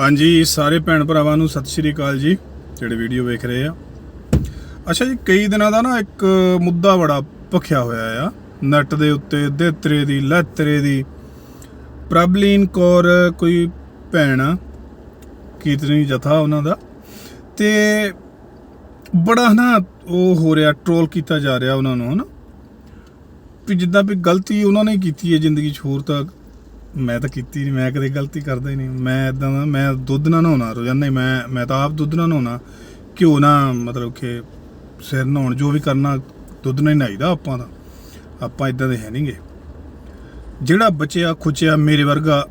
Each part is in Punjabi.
ਹਾਂਜੀ, ਸਾਰੇ ਭੈਣ ਭਰਾਵਾਂ ਨੂੰ ਸਤਿ ਸ਼੍ਰੀ ਅਕਾਲ ਜੀ, ਜਿਹੜੇ ਵੀਡੀਓ ਵੇਖ ਰਹੇ ਆ। ਅੱਛਾ ਜੀ, ਕਈ ਦਿਨਾਂ ਦਾ ਨਾ ਇੱਕ ਮੁੱਦਾ ਬੜਾ ਭਖਿਆ ਹੋਇਆ ਆ, ਨੈਟ ਦੇ ਉੱਤੇ, ਦੇਤਰੇ ਦੀ, ਲੈਤਰੇ ਦੀ। ਪ੍ਰਬਲੀਨ ਕੌਰ ਕੋਈ ਭੈਣ ਆ ਕੀਰਤਨੀ ਜਥਾ ਉਹਨਾਂ ਦਾ। ਤੇ ਬੜਾ ਨਾ ਉਹ ਹੋ ਰਿਹਾ ਟ੍ਰੋਲ ਕੀਤਾ ਜਾ ਰਿਹਾ ਉਹਨਾਂ ਨੂੰ, ਹਨਾ? ਵੀ ਜਿੱਦਾਂ ਵੀ ਗਲਤੀ ਉਹਨਾਂ ਨੇ ਕੀਤੀ ਹੈ ਜ਼ਿੰਦਗੀ 'ਚ, ਹੋਰ ਤਾਂ ਮੈਂ ਤਾਂ ਕੀਤੀ ਨਹੀਂ ਮੈਂ ਕਦੇ ਗਲਤੀ ਕਰਦਾ ਹੀ ਨਹੀਂ। ਮੈਂ ਇਦਾਂ ਦਾ, ਮੈਂ ਦੁੱਧ ਨਾ ਨਹਾਉਣਾ, ਰੋਜ਼ਾਨਾ ਹੀ ਮੈਂ ਮੈਂ ਤਾਂ ਆਪ ਦੁੱਧ ਨਾ ਨਹਾਉਣਾ। ਘਿਓ ਨਾ, ਮਤਲਬ ਕਿ ਸਿਰ ਨਹਾਉਣ, ਜੋ ਵੀ ਕਰਨਾ, ਦੁੱਧ ਨਾਲ ਹੀ ਨਹਾਈਦਾ ਆਪਾਂ ਦਾ ਆਪਾਂ ਇਦਾਂ ਦੇ ਹੈ ਨਹੀਂਗੇ। ਜਿਹੜਾ ਬਚਿਆ, ਖੁਚਿਆ ਮੇਰੇ ਵਰਗਾ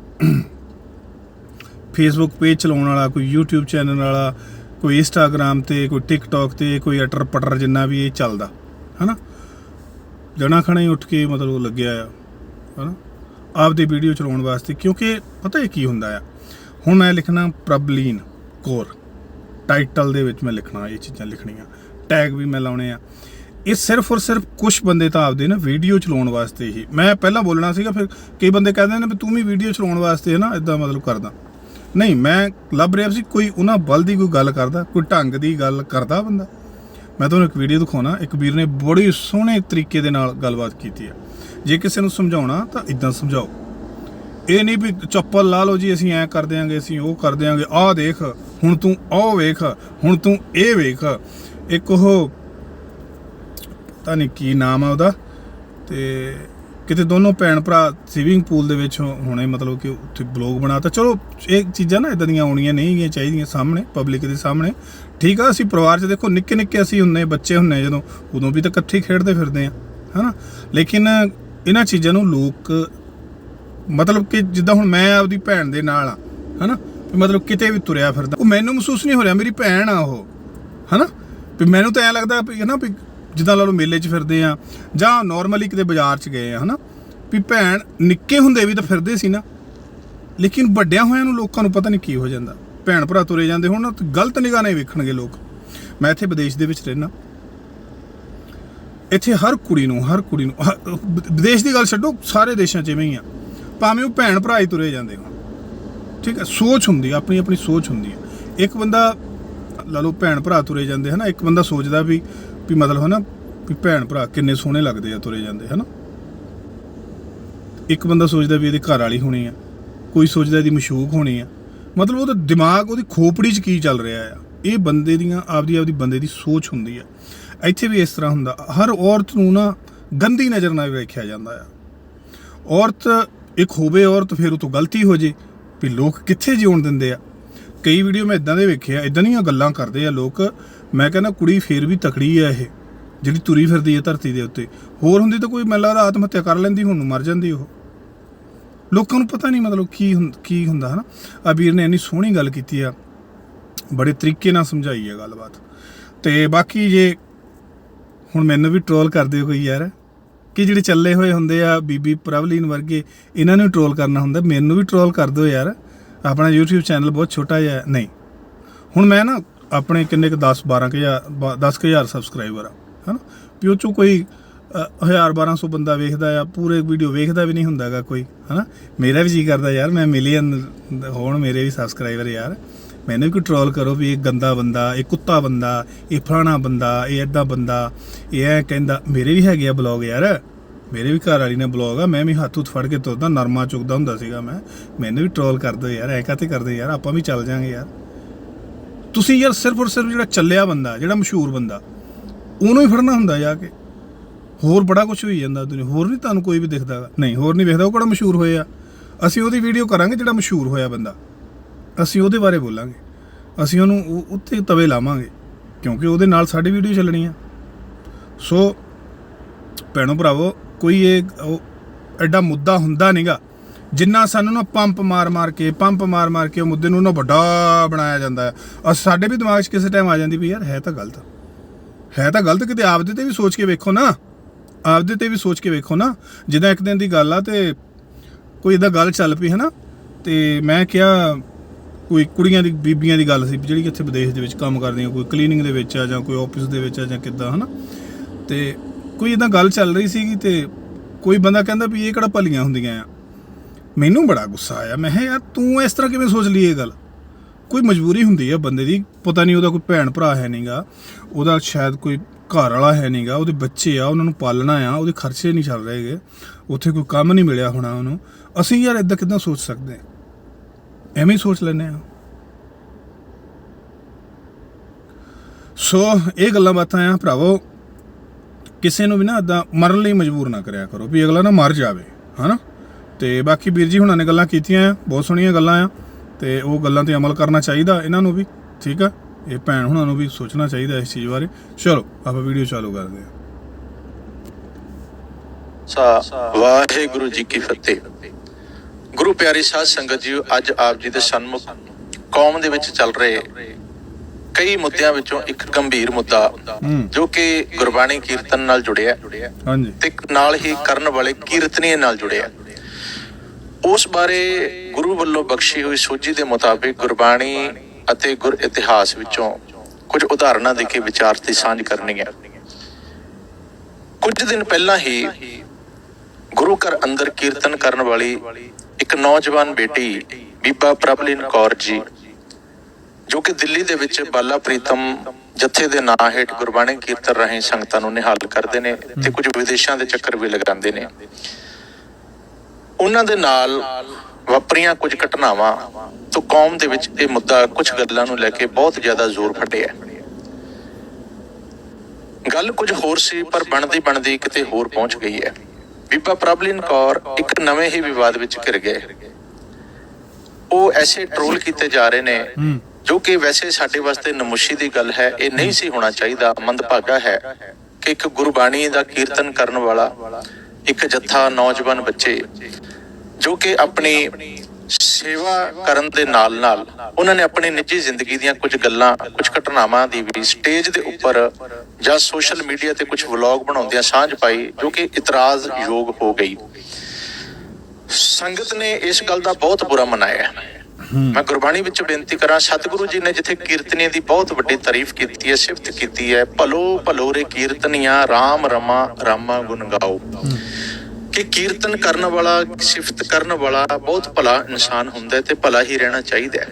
ਫੇਸਬੁੱਕ ਪੇਜ ਚਲਾਉਣ ਵਾਲਾ, ਕੋਈ YouTube ਚੈਨਲ ਵਾਲਾ, ਕੋਈ ਇੰਸਟਾਗ੍ਰam ਤੇ, ਕੋਈ ਟਿਕਟੌਕ ਤੇ, ਕੋਈ ਅਟਰ ਪਟਰ ਜਿੰਨਾ ਵੀ ਇਹ ਚੱਲਦਾ, ਹਨਾ? ਜਣਾ ਖਣਾ ਹੀ ਉੱਠ ਕੇ ਮਤਲਬ ਲੱਗਿਆ ਆ, ਹਨਾ? ਆਪਦੀ ਵੀਡੀਓ ਚਲਾਉਣ ਵਾਸਤੇ, ਕਿਉਂਕਿ ਪਤਾ ਹੈ ਕੀ ਹੁੰਦਾ ਆ। ਹੁਣ ਮੈਂ ਲਿਖਣਾ ਪ੍ਰਬਲੀਨ ਕੌਰ। ਟਾਈਟਲ ਦੇ ਵਿੱਚ ਮੈਂ ਲਿਖਣਾ, ਇਹ ਚੀਜ਼ਾਂ ਲਿਖਣੀਆਂ। ਟੈਗ ਵੀ ਮੈਂ ਲਾਉਣੇ ਆ। ਇਹ ਸਿਰਫ ਔਰ ਸਿਰਫ ਕੁਝ ਬੰਦੇ ਤਾਂ ਆਪਦੇ ਨਾ ਵੀਡੀਓ ਚਲਾਉਣ ਵਾਸਤੇ ਹੀ। ਮੈਂ ਪਹਿਲਾਂ ਬੋਲਣਾ ਸੀਗਾ, ਫਿਰ ਕਈ ਬੰਦੇ ਕਹਿੰਦੇ ਨੇ ਵੀ ਤੂੰ ਵੀ ਵੀਡੀਓ ਚਲਾਉਣ ਵਾਸਤੇ ਹੈ ਨਾ ਇਦਾਂ ਮਤਲਬ ਕਰਦਾ। ਨਹੀਂ, ਮੈਂ ਲੱਭ ਰਿਹਾ ਸੀ, ਕੋਈ ਉਹਨਾਂ ਬਲ ਦੀ ਕੋਈ ਗੱਲ ਕਰਦਾ, ਕੋਈ ਢੰਗ ਦੀ ਗੱਲ ਕਰਦਾ ਬੰਦਾ। ਮੈਂ ਤੁਹਾਨੂੰ ਇੱਕ ਵੀਡੀਓ ਦਿਖਾਉਣਾ। ਇੱਕ ਵੀਰ ਨੇ ਬੜੀ ਸੋਹਣੇ ਤਰੀਕੇ ਦੇ ਨਾਲ ਗੱਲਬਾਤ ਕੀਤੀ ਹੈ ਜੇ ਕਿਸੇ ਨੂੰ ਸਮਝਾਉਣਾ ਤਾਂ ਇਦਾਂ ਸਮਝਾਓ। ਇਹ ਨਹੀਂ ਵੀ ਚੱਪਲ ਲਾ ਲਓ ਜੀ, ਅਸੀਂ ਐ ਕਰ ਦਿਆਂਗੇ, ਅਸੀਂ ਉਹ ਕਰ ਦਿਆਂਗੇ, ਆਹ ਦੇਖ, ਹੁਣ ਤੂੰ ਆਹ ਵੇਖ, ਹੁਣ ਤੂੰ ਇਹ ਵੇਖ। ਇੱਕ ਉਹ, ਪਤਾ ਨਹੀਂ ਕੀ ਨਾਮ ਆ ਉਹਦਾ, ਤੇ ਕਿਤੇ ਦੋਨੋਂ ਭੈਣ ਭਰਾ ਸਵੀਮਿੰਗ ਪੂਲ ਦੇ ਵਿੱਚ ਹੋਣੇ ਮਤਲਬ ਕਿ ਉੱਥੇ ਬਲੌਗ ਬਣਾਤਾ। ਚਲੋ, ਇਹ ਚੀਜ਼ਾਂ ਨਾ ਇਦਾਂ ਦੀਆਂ ਆਉਣੀਆਂ ਨਹੀਂ ਗੀਆਂ ਚਾਹੀਦੀਆਂ ਸਾਹਮਣੇ ਪਬਲਿਕ ਦੇ ਸਾਹਮਣੇ। ਠੀਕ ਆ, ਅਸੀਂ ਪਰਿਵਾਰ 'ਚ ਦੇਖੋ ਨਿੱਕੇ ਨਿੱਕੇ ਅਸੀਂ ਹੁੰਨੇ, ਬੱਚੇ ਹੁੰਨੇ, ਜਦੋਂ ਉਦੋਂ ਵੀ ਤਾਂ ਇਕੱਠੇ ਖੇਡਦੇ ਫਿਰਦੇ ਆ, ਹਨਾ? ਲੇਕਿਨ ਇਹਨਾਂ ਚੀਜ਼ਾਂ ਨੂੰ ਲੋਕ, ਮਤਲਬ ਕਿ ਜਿੱਦਾਂ ਹੁਣ ਮੈਂ ਆਪਦੀ ਭੈਣ ਦੇ ਨਾਲ ਆ, ਹਨਾ? ਵੀ ਮਤਲਬ ਕਿਤੇ ਵੀ ਤੁਰਿਆ ਫਿਰਦਾ। ਉਹ ਮੈਨੂੰ ਮਹਿਸੂਸ ਨਹੀਂ ਹੋ ਰਿਹਾ, ਮੇਰੀ ਭੈਣ ਆ ਉਹ, ਹਨਾ? ਵੀ ਮੈਨੂੰ ਤਾਂ ਐ ਲੱਗਦਾ ਵੀ, ਹਨਾ, ਵੀ ਜਿੱਦਾਂ ਲਾ ਲਓ ਮੇਲੇ 'ਚ ਫਿਰਦੇ ਆ, ਜਾਂ ਨਾਰਮਲੀ ਕਿਤੇ ਬਾਜ਼ਾਰ 'ਚ ਗਏ ਆ, ਹਨਾ? ਵੀ ਭੈਣ ਨਿੱਕੇ ਹੁੰਦੇ ਵੀ ਤਾਂ ਫਿਰਦੇ ਸੀ ਨਾ, ਲੇਕਿਨ ਵੱਡਿਆਂ ਹੋਇਆਂ ਨੂੰ ਲੋਕਾਂ ਨੂੰ ਪਤਾ ਨਹੀਂ ਕੀ ਹੋ ਜਾਂਦਾ। ਭੈਣ ਭਰਾ ਤੁਰੇ ਜਾਂਦੇ ਹੁਣ ਨਾ ਗਲਤ ਨਿਗਾਹ ਨਾਲ ਵੇਖਣਗੇ ਲੋਕ। ਮੈਂ ਇੱਥੇ ਵਿਦੇਸ਼ ਦੇ ਵਿੱਚ ਰਹਿਣਾ ਇੱਥੇ ਹਰ ਕੁੜੀ ਨੂੰ ਹਰ ਕੁੜੀ ਨੂੰ ਹ- ਵਿਦੇਸ਼ ਦੀ ਗੱਲ ਛੱਡੋ ਸਾਰੇ ਦੇਸ਼ਾਂ 'ਚ ਇਵੇਂ ਹੀ ਆ। ਭਾਵੇਂ ਉਹ ਭੈਣ ਭਰਾ ਹੀ ਤੁਰੇ ਜਾਂਦੇ ਹੋ ਠੀਕ ਹੈ ਸੋਚ ਹੁੰਦੀ ਆ, ਆਪਣੀ ਆਪਣੀ ਸੋਚ ਹੁੰਦੀ ਹੈ ਇੱਕ ਬੰਦਾ ਲਾ ਲਓ ਭੈਣ ਭਰਾ ਤੁਰੇ ਜਾਂਦੇ ਹਨਾ ਇੱਕ ਬੰਦਾ ਸੋਚਦਾ ਵੀ ਵੀ ਮਤਲਬ ਹਨਾ ਵੀ ਭੈਣ ਭਰਾ ਕਿੰਨੇ ਸੋਹਣੇ ਲੱਗਦੇ ਆ ਤੁਰੇ ਜਾਂਦੇ ਹਨਾ। ਇੱਕ ਬੰਦਾ ਸੋਚਦਾ ਵੀ ਇਹਦੇ ਘਰ ਵਾਲੀ ਹੋਣੀ ਆ ਕੋਈ ਸੋਚਦਾ ਇਹਦੀ ਮਸ਼ੂਕ ਹੋਣੀ ਆ। ਮਤਲਬ ਉਹਦਾ ਦਿਮਾਗ ਉਹਦੀ ਖੋਪੜੀ 'ਚ ਕੀ ਚੱਲ ਰਿਹਾ ਆ। ਇਹ ਬੰਦੇ ਦੀਆਂ ਆਪਦੀ ਆਪਦੀ ਬੰਦੇ ਦੀ ਸੋਚ ਹੁੰਦੀ ਆ। ਇੱਥੇ ਵੀ ਇਸ ਤਰ੍ਹਾਂ ਹੁੰਦਾ। ਹਰ ਔਰਤ ਨੂੰ ਨਾ ਗੰਦੀ ਨਜ਼ਰ ਨਾਲ ਵੇਖਿਆ ਜਾਂਦਾ ਆ। ਔਰਤ ਇੱਕ ਹੋਵੇ ਔਰਤ, ਫਿਰ ਉਹ ਤੋਂ ਗਲਤੀ ਹੋ ਜੇ, ਵੀ ਲੋਕ ਕਿੱਥੇ ਜਿਉਣ ਦਿੰਦੇ ਆ। ਕਈ ਵੀਡੀਓ ਮੈਂ ਇਦਾਂ ਦੇ ਵੇਖੇ ਆ, ਇਦਾਂ ਦੀਆਂ ਗੱਲਾਂ ਕਰਦੇ ਆ ਲੋਕ। ਮੈਂ ਕਹਿੰਦਾ, ਕੁੜੀ ਫੇਰ ਵੀ ਤਕੜੀ ਆ ਇਹ, ਜਿਹੜੀ ਤੁਰੀ ਫਿਰਦੀ ਹੈ ਧਰਤੀ ਦੇ ਉੱਤੇ। ਹੋਰ ਹੁੰਦੀ ਤਾਂ ਕੋਈ ਮੈਨੂੰ ਲੱਗਦਾ ਆਤਮ ਹੱਤਿਆ ਕਰ ਲੈਂਦੀ, ਹੁਣ ਮਰ ਜਾਂਦੀ ਉਹ। ਲੋਕਾਂ ਨੂੰ ਪਤਾ ਨਹੀਂ ਮਤਲਬ ਕੀ ਹੁੰ- ਕੀ ਹੁੰਦਾ, ਹਨਾ? ਆ ਵੀਰ ਨੇ ਇੰਨੀ ਸੋਹਣੀ ਗੱਲ ਕੀਤੀ ਆ। ਬੜੇ ਤਰੀਕੇ ਨਾਲ ਸਮਝਾਈ ਹੈ ਗੱਲਬਾਤ। ਤੇ ਬਾਕੀ ਜੇ ਹੁਣ ਮੈਨੂੰ ਵੀ ਟ੍ਰੋਲ ਕਰਦੇ ਹੋ ਕੋਈ ਯਾਰ। ਕਿ ਜਿਹੜੇ ਚੱਲੇ ਹੋਏ ਹੁੰਦੇ ਆ ਬੀਬੀ ਪ੍ਰਵਲੀਨ ਵਰਗੇ ਇਹਨਾਂ ਨੂੰ ਟ੍ਰੋਲ ਕਰਨਾ ਹੁੰਦਾ ਮੈਨੂੰ ਵੀ ਟ੍ਰੋਲ ਕਰ ਦਿਓ ਯਾਰ। ਆਪਣਾ YouTube ਚੈਨਲ ਬਹੁਤ ਛੋਟਾ ਜਿਹਾ ਨਹੀਂ। ਹੁਣ ਮੈਂ ਨਾ ਆਪਣੇ ਕਿੰਨੇ ਕੁ 10 12 ਕੁ ਹਜ਼ਾਰ 10000 ਸਬਸਕ੍ਰਾਈਬਰ ਆ ਹਨਾ? ਵੀ ਉਹ ਚੋਂ ਕੋਈ ਅ, ਹਜ਼ਾਰ 1200 ਬੰਦਾ ਵੇਖਦਾ ਆ ਪੂਰੇ ਵੀਡੀਓ ਵੇਖਦਾ ਵੀ ਨਹੀਂ ਹੁੰਦਾਗਾ ਕੋਈ ਹਨਾ? ਮੇਰਾ ਵੀ ਜੀ ਕਰਦਾ ਯਾਰ ਮੈਂ ਮਿਲੀਅਨ ਹੋਣ ਮੇਰੇ ਵੀ ਸਬਸਕ੍ਰਾਈਬਰ ਯਾਰ। ਮੈਨੂੰ ਵੀ ਕੋਈ ਕਰੋ ਵੀ ਇਹ ਗੰਦਾ ਬੰਦਾ, ਇਹ ਕੁੱਤਾ ਬੰਦਾ, ਇਹ ਫਲਾਣਾ ਬੰਦਾ, ਇਹ ਐਦਾਂ ਬੰਦਾ। ਇਹ ਐ ਕਹਿੰਦਾ, ਮੇਰੇ ਵੀ ਹੈਗੇ ਆ ਬਲੌਗ ਯਾਰ। ਮੇਰੇ ਵੀ ਘਰ ਵਾਲੀ ਨੇ ਬਲੌਗ ਆ, ਮੈਂ ਵੀ ਹੱਥ ਹੁੱਥ ਫੜ ਕੇ ਤੁਰਦਾ, ਨਰਮਾ ਚੁਗਦਾ ਹੁੰਦਾ ਸੀਗਾ ਮੈਂ। ਮੈਨੂੰ ਵੀ ਟ੍ਰੋਲ ਕਰ ਦਿਓ ਯਾਰ, ਐ ਕਾਤੇ ਕਰਦੇ ਯਾਰ, ਆਪਾਂ ਵੀ ਚੱਲ ਜਾਾਂਗੇ ਯਾਰ। ਤੁਸੀਂ ਯਾਰ ਸਿਰਫ ਔਰ ਸਿਰਫ ਜਿਹੜਾ ਚੱਲਿਆ ਬੰਦਾ, ਜਿਹੜਾ ਮਸ਼ਹੂਰ ਬੰਦਾ, ਉਹਨੂੰ ਹੀ ਫੜਨਾ ਹੁੰਦਾ ਜਾ ਕੇ। ਹੋਰ ਬੜਾ ਕੁਝ ਹੋਈ ਜਾਂਦਾ ਦੁਨੀਆ, ਹੋਰ ਨਹੀਂ ਤੁਹਾਨੂੰ ਕੋਈ ਵੀ ਦਿਖਦਾ ਗਾ। ਨਹੀਂ, ਹੋਰ ਨਹੀਂ ਵੇਖਦਾ, ਉਹ ਕਿਹੜਾ ਮਸ਼ਹੂਰ ਹੋਇਆ। ਅਸੀਂ ਉਹਦੀ ਵੀਡੀਓ ਕਰਾਂਗੇ ਜਿਹੜਾ ਮਸ਼ਹੂਰ ਹੋਇਆ ਬੰਦਾ। ਅਸੀਂ ਉਹਦੇ ਬਾਰੇ ਬੋਲਾਂਗੇ। ਅਸੀਂ ਉਹਨੂੰ ਉਹ- ਉੱਥੇ ਤਵੇ ਲਾਵਾਂਗੇ, ਕਿਉਂਕਿ ਉਹਦੇ ਨਾਲ ਸਾਡੀ ਵੀਡੀਓ ਚੱਲਣੀ ਆ। ਸੋ ਭੈਣੋ ਭਰਾਵੋ, ਕੋਈ ਇਹ ਉਹ ਐਡਾ ਮੁੱਦਾ ਹੁੰਦਾ ਨਹੀਂਗਾ ਜਿੰਨਾ ਸਾਨੂੰ ਨਾ ਪੰਪ ਮਾਰ ਮਾਰ ਕੇ, ਪੰਪ ਮਾਰ ਮਾਰ ਕੇ ਉਹ ਮੁੱਦੇ ਨੂੰ ਨਾ ਵੱਡਾ ਬਣਾਇਆ ਜਾਂਦਾ ਹੈ ਔਰ ਸਾਡੇ ਵੀ ਦਿਮਾਗ 'ਚ ਕਿਸੇ ਟਾਈਮ ਆ ਜਾਂਦੀ ਵੀ ਯਾਰ, ਹੈ ਤਾਂ ਗਲਤ। ਹੈ ਤਾਂ ਗਲਤ, ਕਿਤੇ ਆਪਦੇ ਤੇ ਵੀ ਸੋਚ ਕੇ ਵੇਖੋ ਨਾ। ਆਪਦੇ ਤੇ ਵੀ ਸੋਚ ਕੇ ਵੇਖੋ ਨਾ। ਜਿੱਦਾਂ ਇੱਕ ਦਿਨ ਦੀ ਗੱਲ ਆ ਤੇ ਕੋਈ ਇਦਾਂ ਗੱਲ ਚੱਲ ਪਈ ਹੈ ਨਾ ਤੇ ਮੈਂ ਕਿਹਾ ਕੋਈ ਕੁੜੀਆਂ ਦੀ, ਬੀਬੀਆਂ ਦੀ ਗੱਲ ਸੀ ਜਿਹੜੀ ਇੱਥੇ ਵਿਦੇਸ਼ ਦੇ ਵਿੱਚ ਕੰਮ ਕਰਦੀਆਂ, ਕੋਈ ਕਲੀਨਿੰਗ ਦੇ ਵਿੱਚ ਆ ਜਾਂ ਕੋਈ ਆਫਿਸ ਦੇ ਵਿੱਚ ਆ ਜਾਂ ਕਿੱਦਾਂ, ਹਨਾ? ਤੇ ਕੋਈ ਇਦਾਂ ਗੱਲ ਚੱਲ ਰਹੀ ਸੀਗੀ ਤੇ ਕੋਈ ਬੰਦਾ ਕਹਿੰਦਾ ਵੀ ਇਹ ਕਿਹੜਾ ਭਲੀਆਂ ਹੁੰਦੀਆਂ ਆ। ਮੈਨੂੰ ਬੜਾ ਗੁੱਸਾ ਆਇਆ, ਮੈਂ ਕਿਹਾ, ਯਾਰ ਤੂੰ ਇਸ ਤਰ੍ਹਾਂ ਕਿਵੇਂ ਸੋਚ ਲਈ ਇਹ ਗੱਲ? ਕੋਈ ਮਜਬੂਰੀ ਹੁੰਦੀ ਆ ਬੰਦੇ ਦੀ, ਪਤਾ ਨਹੀਂ ਉਹਦਾ ਕੋਈ ਭੈਣ ਭਰਾ ਹੈ ਨਹੀਂਗਾ ਉਹਦਾ ਸ਼ਾਇਦ ਕੋਈ ਘਰ ਵਾਲਾ ਹੈ ਨਹੀਂਗਾ ਉਹਦੇ ਬੱਚੇ ਆ, ਉਹਨਾਂ ਨੂੰ ਪਾਲਣਾ ਆ, ਉਹਦੇ ਖਰਚੇ ਨਹੀਂ ਚੱਲ ਰਹੇਗੇ ਉੱਥੇ ਕੋਈ ਕੰਮ ਨਹੀਂ ਮਿਲਿਆ ਹੋਣਾ ਉਹਨੂੰ। ਅਸੀਂ ਯਾਰ ਇਦਾਂ ਕਿਦਾਂ ਸੋਚ ਸਕਦੇ ਹਾਂ ਐਵੇਂ ਹੀ ਸੋਚ ਲੈਂਦੇ ਆ। ਸੋ ਇਹ ਗੱਲਾਂ ਬਾਤਾਂ ਆ ਭਰਾਵੋ, ਕਿਸੇ ਨੂੰ ਵੀ ਨਾ ਇਦਾਂ ਮਰਨ ਲਈ ਮਜਬੂਰ ਨਾ ਕਰਿਆ ਕਰੋ ਵੀ ਅਗਲਾ ਨਾ ਮਰ ਜਾਵੇ, ਹਨਾ? ਤੇ ਬਾਕੀ ਵੀਰ ਜੀ ਹੁਣਾਂ ਨੇ ਗੱਲਾਂ ਕੀਤੀਆਂ ਆ, ਬਹੁਤ ਸੋਹਣੀਆਂ ਗੱਲਾਂ ਆ, ਤੇ ਉਹ ਗੱਲਾਂ ਤੇ ਅਮਲ ਕਰਨਾ ਚਾਹੀਦਾ ਇਹਨਾਂ ਨੂੰ ਵੀ, ਠੀਕ ਆ? ਇਹ ਭੈਣ ਹੁਣਾਂ ਨੂੰ ਵੀ ਸੋਚਣਾ ਚਾਹੀਦਾ ਇਸ ਚੀਜ਼ ਬਾਰੇ। ਚਲੋ, ਆਪਾਂ ਵੀਡੀਓ ਚਾਲੂ ਕਰਦੇ ਹਾਂ ਸਾ ਵਾਹਿਗੁਰੂ ਜੀ ਕੀ ਫਤਿਹ। ਗੁਰੂ ਪਿਆਰੀ ਸਾਧ ਸੰਗਤ ਜੀ ਅੱਜ ਆਪ ਜੀ ਦੇ ਸਨਮੁਖ ਕੌਮ ਦੇ ਵਿੱਚ ਚੱਲ ਰਹੇ ਕਈ ਮੁੱਦਿਆਂ ਵਿੱਚੋਂ ਇੱਕ ਗੰਭੀਰ ਮੁੱਦਾ ਜੋ ਕਿ ਗੁਰਬਾਣੀ ਕੀਰਤਨ ਨਾਲ ਜੁੜਿਆ ਹੈ ਹਾਂਜੀ। ਤੇ ਨਾਲ ਹੀ ਕਰਨ ਵਾਲੇ ਕੀਰਤਨੀਏ ਨਾਲ ਜੁੜਿਆ। ਹੈ। ਉਸ ਬਾਰੇ ਗੁਰੂ ਵੱਲੋਂ ਬਖਸ਼ੀ ਹੋਈ ਸੋਝੀ ਦੇ ਮੁਤਾਬਿਕ ਗੁਰਬਾਣੀ ਅਤੇ ਗੁਰ ਇਤਿਹਾਸ ਵਿੱਚੋਂ ਕੁਝ ਉਦਾਹਰਨਾਂ ਦੇ ਕੇ ਵਿਚਾਰ ਦੀ ਸਾਂਝ ਕਰਨੀ ਹੈ ਕੁਝ ਦਿਨ ਪਹਿਲਾਂ ਹੀ ਗੁਰੂ ਘਰ ਅੰਦਰ ਕੀਰਤਨ ਕਰਨ ਵਾਲੀ ਇੱਕ ਨੌਜਵਾਨ ਬੇਟੀ ਬੀਬਾ ਪ੍ਰਭਲੀਨ ਕੌਰ ਜੀ, ਜੋ ਕਿ ਦਿੱਲੀ ਦੇ ਵਿੱਚ ਬਾਲਾ ਪ੍ਰੀਤਮ ਜਥੇ ਦੇ ਨਾਂ ਹੇਠ ਗੁਰਬਾਣੀ ਕੀਰਤਨ ਰਾਹੀਂ ਸੰਗਤਾਂ ਨੂੰ ਨਿਹਾਲ ਕਰਦੇ ਨੇ ਤੇ ਕੁਝ ਵਿਦੇਸ਼ਾਂ ਦੇ ਚੱਕਰ ਵੀ ਲਗਾਉਂਦੇ ਨੇ। ਉਹਨਾਂ ਦੇ ਨਾਲ ਵਾਪਰੀਆਂ ਕੁਝ ਘਟਨਾਵਾਂ ਤੋਂ ਕੌਮ ਦੇ ਵਿੱਚ ਇਹ ਮੁੱਦਾ ਕੁਝ ਗੱਲਾਂ ਨੂੰ ਲੈ ਕੇ ਬਹੁਤ ਜ਼ਿਆਦਾ ਜ਼ੋਰ ਫਟਿਆ। ਗੱਲ ਕੁਝ ਹੋਰ ਸੀ, ਪਰ ਬਣਦੀ ਬਣਦੀ ਕਿਤੇ ਹੋਰ ਪਹੁੰਚ ਗਈ ਹੈ। ਬੀਬਾ ਪ੍ਰਭਲੀਨ ਕੌਰ ਇੱਕ ਨਵੇਂ ਹੀ ਵਿਵਾਦ ਵਿੱਚ ਘਿਰ ਗਏ। ਉਹ ਐਸੇ ਟ੍ਰੋਲ ਕੀਤੇ ਜਾ ਰਹੇ ਨੇ ਜੋ ਕਿ ਵੈਸੇ ਸਾਡੇ ਵਾਸਤੇ ਨਮੁਸ਼ੀ ਦੀ ਗੱਲ ਹੈ ਇਹ ਨਹੀਂ ਸੀ ਹੋਣਾ ਚਾਹੀਦਾ। ਮੰਦਭਾਗਾ ਹੈ ਕਿ ਇੱਕ ਗੁਰਬਾਣੀ ਦਾ ਕੀਰਤਨ ਕਰਨ ਵਾਲਾ ਇੱਕ ਜੱਥਾ ਨੌਜਵਾਨ ਬੱਚੇ ਜੋ ਕਿ ਆਪਣੀ ਸੇਵਾ ਕਰਨ ਦੇ ਨਾਲ ਨਾਲ ਉਹਨਾਂ ਨੇ ਆਪਣੀ ਨਿੱਜੀ ਜ਼ਿੰਦਗੀ ਦੀਆਂ ਕੁਝ ਗੱਲਾਂ, ਕੁਝ ਘਟਨਾਵਾਂ ਦੀ ਵੀ ਸਟੇਜ ਦੇ ਉੱਪਰ ਜਾਂ ਸੋਸ਼ਲ ਮੀਡੀਆ ਤੇ ਕੁਝ ਵਲੌਗ ਬਣਾਉਂਦਿਆਂ ਸਾਂਝ ਪਾਈ, ਜੋ ਕਿ ਇਤਰਾਜ਼ ਯੋਗ ਹੋ ਗਈ। ਸੰਗਤ ਨੇ ਇਸ ਗੱਲ ਦਾ ਬਹੁਤ ਬੁਰਾ ਮਨਾਇਆ। ਮੈਂ ਗੁਰਬਾਣੀ ਵਿੱਚ ਬੇਨਤੀ ਕਰਾਂ, ਸਤਿਗੁਰੂ ਜੀ ਨੇ ਜਿੱਥੇ ਕੀਰਤਨੀਆਂ ਦੀ ਬਹੁਤ ਵੱਡੀ ਤਾਰੀਫ ਕੀਤੀ ਹੈ, ਸਿਫਤ ਕੀਤੀ ਹੈ, ਭਲੋ ਭਲੋਰੇ ਕੀਰਤਨੀਆਂ RAM ਰਮਾ, ਰਾਮਾ ਗੁਣ ਗਾਓ। ਕਿ ਕੀਰਤਨ ਕਰਨ ਵਾਲਾ, ਸਿਫਤ ਕਰਨ ਵਾਲਾ ਬਹੁਤ ਭਲਾ ਇਨਸਾਨ ਹੁੰਦਾ ਤੇ ਭਲਾ ਹੀ ਰਹਿਣਾ ਚਾਹੀਦਾ ਹੈ।